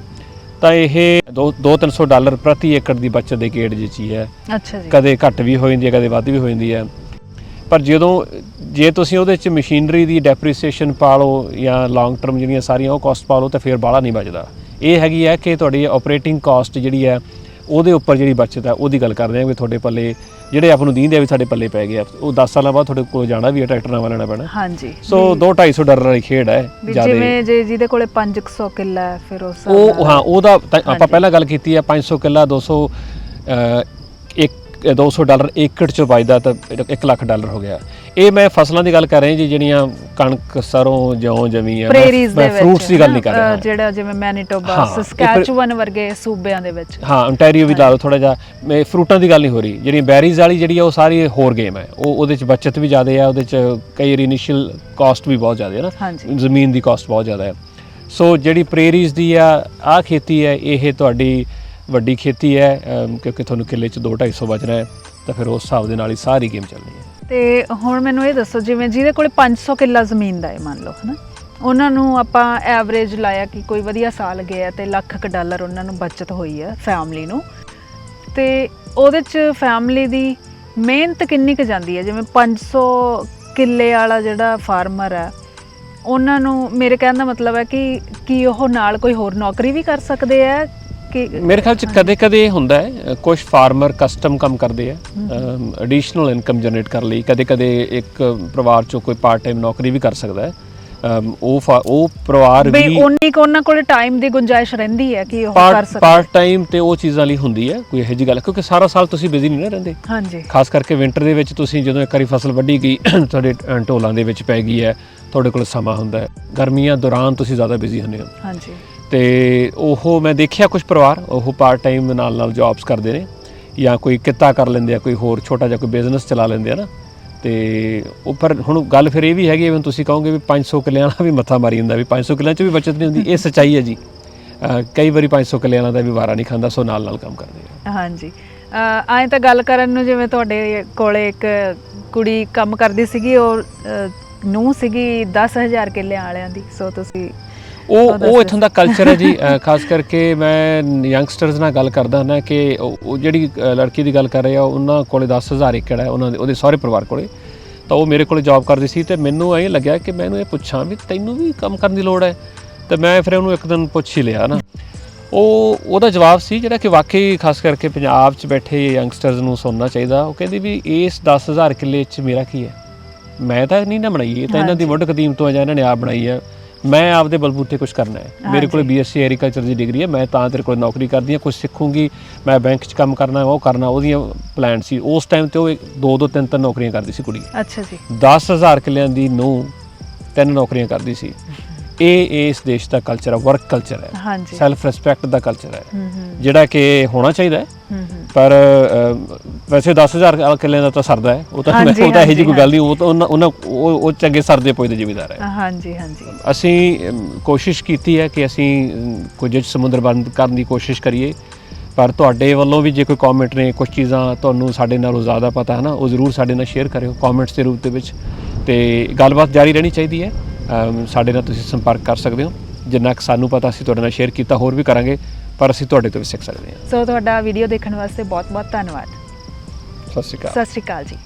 ਤਾਂ ਇਹ 2-300 ਡਾਲਰ ਪ੍ਰਤੀ ਏਕੜ ਦੀ ਬਚਤ ਦੇ ਗੇੜ ਵਿੱਚ ਹੀ ਹੈ। ਅੱਛਾ ਜੀ। ਕਦੇ ਘੱਟ ਵੀ ਹੋ ਜਾਂਦੀ ਹੈ ਕਦੇ ਵੱਧ ਵੀ ਹੋ ਜਾਂਦੀ ਹੈ। ਪਰ ਜਦੋਂ ਜੇ ਤੁਸੀਂ ਉਹਦੇ ਚ ਮਸ਼ੀਨਰੀ ਦੀ ਡੈਪਰੀਸੀਏਸ਼ਨ ਪਾ ਲਓ ਜਾਂ ਲੌਂਗ ਟਰਮ ਜਿਹੜੀਆਂ ਸਾਰੀਆਂ ਉਹ ਕਾਸਟ ਪਾ ਲਓ ਤਾਂ ਫਿਰ ਬਾਹਲਾ ਨਹੀਂ ਬਚਦਾ। ਇਹ ਹੈਗੀ ਹੈ ਕਿ ਤੁਹਾਡੀ ਆਪਰੇਟਿੰਗ ਕਾਸਟ ਜਿਹੜੀ ਹੈ ਉਹਦੇ ਉੱਪਰ ਜਿਹੜੀ ਬਚਤ ਹੈ ਉਹਦੀ ਗੱਲ ਕਰਦੇ ਹਾਂ ਵੀ ਤੁਹਾਡੇ ਪੱਲੇ ਜਿਹੜੇ ਆਪ ਨੂੰ ਦੀਂਦੇ ਆ ਵੀ ਸਾਡੇ ਪੱਲੇ ਪੈ ਗਏ ਆ ਉਹ 10 ਸਾਲਾਂ ਬਾਅਦ ਤੁਹਾਡੇ ਕੋਲ ਜਾਣਾ ਵੀ ਹੈ ਟਰੈਕਟਰ ਨਵਾਂ ਲੈਣਾ ਪੈਣਾ। ਹਾਂਜੀ। ਸੋ 2-250 ਡਾਲਰ ਵਾਲੀ ਖੇਡ ਹੈ ਜਿਵੇਂ ਜੇ ਜਿਹਦੇ ਕੋਲੇ 500 ਕਿੱਲਾ ਹੈ ਫਿਰ ਉਸ ਉਹ ਹਾਂ ਉਹਦਾ ਆਪਾਂ। ਪਹਿਲਾਂ ਗੱਲ ਕੀਤੀ ਹੈ 500 ਕਿੱਲਾ 200 ਅ, ਇੱਕ 200 ਡਾਲਰ ਏਕੜ ਚ ਵੱਜਦਾ ਤਾਂ 1 ਲੱਖ ਡਾਲਰ ਹੋ ਗਿਆ। ਇਹ ਮੈਂ ਫਸਲਾਂ ਦੀ ਗੱਲ ਕਰ ਰਿਹਾ ਜੀ ਜਿਹੜੀਆਂ ਕਣਕ ਸਰੋਂ ਜੌਂ ਜਮੀ ਆ ਵਿੱਚ ਫਰੂਟਸ ਦੀ ਗੱਲ ਨਹੀਂ ਕਰ ਰਿਹਾ ਜਿਹੜਾ ਜਿਵੇਂ ਮੈਨੀਟੋਬਾ ਸਸਕੈਚੂਅਨ ਵਰਗੇ ਸੂਬਿਆਂ ਦੇ ਵਿੱਚ। ਹਾਂ ontario ਵੀ ਲਾ ਲਓ ਥੋੜਾ ਜਿਹਾ। ਮੈਂ ਫਰੂਟਾਂ ਦੀ ਗੱਲ ਨਹੀਂ ਹੋ ਰਹੀ। ਜਿਹੜੀਆਂ ਬੈਰੀਜ਼ ਵਾਲੀ ਜਿਹੜੀ ਆ ਉਹ ਸਾਰੀ ਹੋਰ ਗੇਮ ਹੈ ਉਹ ਉਹਦੇ ਚ ਬਚਤ ਵੀ ਜ਼ਿਆਦਾ ਆ ਉਹਦੇ ਚ ਕਈ ਇਨੀਸ਼ੀਅਲ ਕਾਸਟ ਵੀ ਬਹੁਤ ਜ਼ਿਆਦਾ ਹੈ ਨਾ। ਜ਼ਮੀਨ ਦੀ ਕਾਸਟ ਬਹੁਤ ਜ਼ਿਆਦਾ ਹੈ ਸੋ ਜਿਹੜੀ ਪ੍ਰੇਰੀਜ਼ ਦੀ ਆ ਆ ਖੇਤੀ ਹੈ ਇਹ ਤੁਹਾਡੀ ਵੱਡੀ ਖੇਤੀ ਹੈ ਕਿਉਂਕਿ ਤੁਹਾਨੂੰ ਕਿੱਲੇ ਚ 2-250 ਬਚਣਾ ਹੈ, ਤਾਂ ਫਿਰ ਉਸ ਹਿਸਾਬ ਦੇ ਨਾਲ ਹੀ ਸਾਰੀ ਗੇਮ ਚੱਲਣੀ ਹੈ। ਤੇ ਹੁਣ ਮੈਨੂੰ ਇਹ ਦੱਸੋ, ਜਿਵੇਂ ਜਿਹਦੇ ਕੋਲੇ 500 ਕਿੱਲਾ ਜ਼ਮੀਨ ਦਾ ਹੈ, ਮੰਨ ਲਓ, ਹਨਾ? ਉਹਨਾਂ ਨੂੰ ਆਪਾਂ ਐਵਰੇਜ ਲਾਇਆ ਕਿ ਕੋਈ ਵਧੀਆ ਸਾਲ ਗਿਆ ਤੇ ਲੱਖ ਕ ਡਾਲਰ ਉਹਨਾਂ ਨੂੰ ਬਚਤ ਹੋਈ ਹੈ ਫੈਮਿਲੀ ਨੂੰ। ਤੇ ਉਹਦੇ ਚ ਫੈਮਿਲੀ ਦੀ ਮਿਹਨਤ ਕਿੰਨੀ ਕੁ ਜਾਂਦੀ ਹੈ? ਜਿਵੇਂ 500 ਕਿੱਲੇ ਵਾਲਾ ਜਿਹੜਾ ਫਾਰਮਰ ਹੈ, ਉਹਨਾਂ ਨੂੰ ਮੇਰੇ ਕਹਿਣ ਦਾ ਮਤਲਬ ਹੈ ਕਿ ਕੀ ਉਹ ਨਾਲ ਕੋਈ ਹੋਰ ਨੌਕਰੀ ਵੀ ਕਰ ਸਕਦੇ ਆ ਕਿ ਮੇਰੇ ਖਿਆਲ ਚ ਕਦੇ ਕਦੇ ਹੁੰਦਾ ਹੈ ਕੁਝ ਫਾਰਮਰ ਕਸਟਮ ਕੰਮ ਕਰਦੇ ਆ ਐਡੀਸ਼ਨਲ ਇਨਕਮ ਜਨਰੇਟ ਕਰ ਲਈ ਕਦੇ ਕਦੇ ਇੱਕ ਪਰਿਵਾਰ ਚੋਂ ਕੋਈ ਪਾਰਟ ਟਾਈਮ ਨੌਕਰੀ ਵੀ ਕਰ ਸਕਦਾ ਹੈ ਉਹ ਉਹ ਪਰਿਵਾਰ ਬਈ ਵੀ ਉਨੀ ਕੁ ਉਹਨਾਂ ਕੋਲ ਟਾਈਮ ਦੀ ਗੁੰਜਾਇਸ਼ ਰਹਿੰਦੀ ਹੈ ਕਿ ਉਹ ਕਰ ਸਕਦੇ ਪਾਰਟ ਟਾਈਮ ਤੇ ਉਹ ਚੀਜ਼ਾਂ ਲਈ ਹੁੰਦੀ ਹੈ ਕੋਈ ਇਹੋ ਜਿਹੀ ਗੱਲ ਕਿਉਂਕਿ ਸਾਰਾ ਸਾਲ ਤੁਸੀਂ ਬਿਜ਼ੀ ਨਹੀਂ ਨਾ ਰਹਿੰਦੇ। ਹਾਂਜੀ। ਖਾਸ ਕਰਕੇ ਵਿੰਟਰ ਦੇ ਵਿੱਚ ਤੁਸੀਂ ਜਦੋਂ ਇੱਕ ਵਾਰੀ ਫਸਲ ਵੱਢੀ ਗਈ ਤੁਹਾਡੇ ਢੋਲਾਂ ਦੇ ਵਿੱਚ ਪੈ ਗਈ ਹੈ ਤੁਹਾਡੇ ਕੋਲ ਸਮਾਂ ਹੁੰਦਾ ਹੈ। ਗਰਮੀਆਂ ਦੌਰਾਨ ਤੁਸੀਂ ਜ਼ਿਆਦਾ ਬਿਜ਼ੀ ਹੁੰਦੇ ਹੋ। ਹਾਂਜੀ। ਤੇ ਉਹ ਮੈਂ ਦੇਖਿਆ ਕੁਝ ਪਰਿਵਾਰ, ਉਹ ਪਾਰਟ ਟਾਈਮ ਨਾਲ ਨਾਲ ਜੌਬਸ ਕਰਦੇ ਨੇ ਜਾਂ ਕੋਈ ਕਿੱਤਾ ਕਰ ਲੈਂਦੇ ਆ, ਕੋਈ ਹੋਰ ਛੋਟਾ ਜਿਹਾ ਕੋਈ ਬਿਜ਼ਨਸ ਚਲਾ ਲੈਂਦੇ ਆ ਨਾ। ਤੇ ਉਹ ਪਰ ਹੁਣ ਗੱਲ ਫਿਰ ਇਹ ਵੀ ਹੈਗੀ ਜਿਵੇਂ ਤੁਸੀਂ ਕਹੋਗੇ ਵੀ 500 ਕਿੱਲਿਆਂ ਵਾਲਾ ਵੀ ਮੱਥਾ ਮਾਰੀ ਜਾਂਦਾ ਵੀ 500 ਕਿੱਲਿਆਂ 'ਚ ਵੀ ਬਚਤ ਨਹੀਂ ਹੁੰਦੀ, ਇਹ ਸੱਚਾਈ ਹੈ ਜੀ। ਕਈ ਵਾਰੀ 500 ਕਿੱਲਿਆਂ ਵਾਲਾ ਦਾ ਵੀ ਵਾਰਾ ਨਹੀਂ ਖਾਂਦਾ, ਸੋ ਨਾਲ ਨਾਲ ਕੰਮ ਕਰਦੇ ਆ। ਹਾਂਜੀ। ਐਂ ਤਾਂ ਗੱਲ ਕਰਨ ਨੂੰ ਜਿਵੇਂ ਤੁਹਾਡੇ ਕੋਲੇ ਇੱਕ ਕੁੜੀ ਕੰਮ ਕਰਦੀ ਸੀਗੀ, ਉਹ ਨੂੰ ਸੀਗੀ 10000 ਕਿੱਲਿਆਂ ਵਾਲਿਆਂ ਦੀ, ਸੋ ਤੁਸੀਂ ਉਹ ਉਹ ਇਥੋਂ ਦਾ ਕਲਚਰ ਹੈ ਜੀ ਖਾਸ ਕਰਕੇ ਮੈਂ ਯੰਗਸਟਰਸ ਨਾਲ ਗੱਲ ਕਰਦਾ ਹਾਂ ਕਿ ਉਹ ਜਿਹੜੀ ਲੜਕੀ ਦੀ ਗੱਲ ਕਰ ਰਹੇ ਆ ਉਹਨਾਂ ਕੋਲੇ 10000 ਏਕੜ ਹੈ ਉਹਨਾਂ ਦੇ ਉਹਦੇ ਸਾਰੇ ਪਰਿਵਾਰ ਕੋਲੇ। ਤਾਂ ਉਹ ਮੇਰੇ ਕੋਲੇ ਜੌਬ ਕਰਦੀ ਸੀ ਤੇ ਮੈਨੂੰ ਐਂ ਲੱਗਿਆ ਕਿ ਮੈਨੂੰ ਇਹ ਪੁੱਛਾਂ ਵੀ ਤੈਨੂੰ ਵੀ ਕੰਮ ਕਰਨ ਦੀ ਲੋੜ ਹੈ। ਤੇ ਮੈਂ ਫਿਰ ਉਹਨੂੰ ਇੱਕ ਦਿਨ ਪੁੱਛ ਹੀ ਲਿਆ ਨਾ। ਉਹ ਉਹਦਾ ਜਵਾਬ ਸੀ ਜਿਹੜਾ ਕਿ ਵਾਕਈ ਖਾਸ ਕਰਕੇ ਪੰਜਾਬ 'ਚ ਬੈਠੇ ਯੰਗਸਟਰਸ ਨੂੰ ਸੁਣਨਾ ਚਾਹੀਦਾ। ਉਹ ਕਹਿੰਦੀ ਵੀ ਇਸ 10000 ਕਿੱਲੇ 'ਚ ਮੇਰਾ ਕੀ ਹੈ? ਮੈਂ ਤਾਂ ਨਹੀਂ ਨਾ ਬਣਾਈ ਇਹ ਤਾਂ ਇਹਨਾਂ ਦੀ। ਮੁੱਢ ਕਦੀਮ ਤੋਂ ਹੈ ਜਾਂ ਇਹਨਾਂ ਨੇ ਆਪ ਬਣਾਈ ਹੈ। ਮੈਂ ਆਪਦੇ ਬਲਬੂਤੇ ਕੁਝ ਕਰਨਾ ਹੈ। ਮੇਰੇ ਕੋਲ। ਬੀਐਸਸੀ ਐਗਰੀਕਲਚਰ ਦੀ ਡਿਗਰੀ ਹੈ ਮੈਂ ਤਾਂ ਤੇਰੇ ਕੋਲ ਨੌਕਰੀ ਕਰਦੀ ਹਾਂ ਕੁਝ ਸਿੱਖੂੰਗੀ ਮੈਂ ਬੈਂਕ 'ਚ ਕੰਮ ਕਰਨਾ ਉਹ ਕਰਨਾ ਉਹਦੀਆਂ ਪਲਾਨ ਸੀ। ਉਸ ਟਾਈਮ ਤੇ ਉਹ ਦੋ ਦੋ ਤਿੰਨ ਤਿੰਨ ਨੌਕਰੀਆਂ ਕਰਦੀ ਸੀ ਕੁੜੀ। ਅੱਛਾ ਜੀ। 10000 ਕਿੱਲਿਆਂ ਦੀ ਨੂੰ ਤਿੰਨ ਨੌਕਰੀਆਂ ਕਰਦੀ ਸੀ। ਇਹ ਇਸ ਦੇਸ਼ ਦਾ ਕਲਚਰ ਹੈ ਵਰਕ ਕਲਚਰ ਹੈ। ਹਾਂਜੀ। ਸੈਲਫ ਰਿਸਪੈਕਟ ਦਾ ਕਲਚਰ ਹੈ। ਜਿਹੜਾ ਕਿ ਹੋਣਾ ਚਾਹੀਦਾ ਹੂੰ। ਪਰ ਵੈਸੇ 10000 ਕਿੱਲਿਆਂ ਦਾ ਤਾਂ ਸਰਦਾ ਹੈ। ਉਹ ਤਾਂ ਉਹ ਤਾਂ ਇਹੋ ਜਿਹੀ ਕੋਈ ਗੱਲ ਨਹੀਂ ਉਹ ਤਾਂ ਉਹਨਾਂ ਉਹ ਉਹ ਚੰਗੇ ਸਰਦੇ ਪੋਏ ਦੇ ਜ਼ਿਮੀਦਾਰ ਹੈ। ਹਾਂਜੀ ਹਾਂਜੀ। ਅਸੀਂ ਕੋਸ਼ਿਸ਼ ਕੀਤੀ ਹੈ ਕਿ ਅਸੀਂ ਕੁਝ ਸਮੁੰਦਰ ਬੰਦ ਕਰਨ ਦੀ ਕੋਸ਼ਿਸ਼ ਕਰੀਏ। ਪਰ ਤੁਹਾਡੇ ਵੱਲੋਂ ਵੀ ਜੇ ਕੋਈ ਕਮੈਂਟ ਨੇ ਕੁਝ ਚੀਜ਼ਾਂ ਤੁਹਾਨੂੰ ਸਾਡੇ ਨਾਲੋਂ ਜ਼ਿਆਦਾ ਪਤਾ ਹੈ ਨਾ ਉਹ ਜ਼ਰੂਰ ਸਾਡੇ ਨਾਲ ਸ਼ੇਅਰ ਕਰਿਓ ਕਮੈਂਟਸ ਦੇ ਰੂਪ ਦੇ ਵਿੱਚ। ਤੇ ਗੱਲਬਾਤ ਜਾਰੀ ਰਹਿਣੀ ਚਾਹੀਦੀ ਹੈ। ਸਾਡੇ ਨਾਲ ਤੁਸੀਂ ਸੰਪਰਕ ਕਰ ਸਕਦੇ ਹੋ। ਜਿੰਨਾ ਕੁ ਸਾਨੂੰ ਪਤਾ ਅਸੀਂ ਤੁਹਾਡੇ ਨਾਲ ਸ਼ੇਅਰ ਕੀਤਾ ਹੋਰ ਵੀ ਕਰਾਂਗੇ। ਪਰ ਅਸੀਂ ਤੁਹਾਡੇ ਤੋਂ ਵੀ ਸਿੱਖ ਸਕਦੇ ਹਾਂ। ਸੋ ਤੁਹਾਡਾ ਵੀਡੀਓ ਦੇਖਣ ਵਾਸਤੇ ਬਹੁਤ ਬਹੁਤ ਧੰਨਵਾਦ। ਸਤਿ ਸ਼੍ਰੀ ਅਕਾਲ। ਸਤਿ ਸ਼੍ਰੀ ਅਕਾਲ ਜੀ।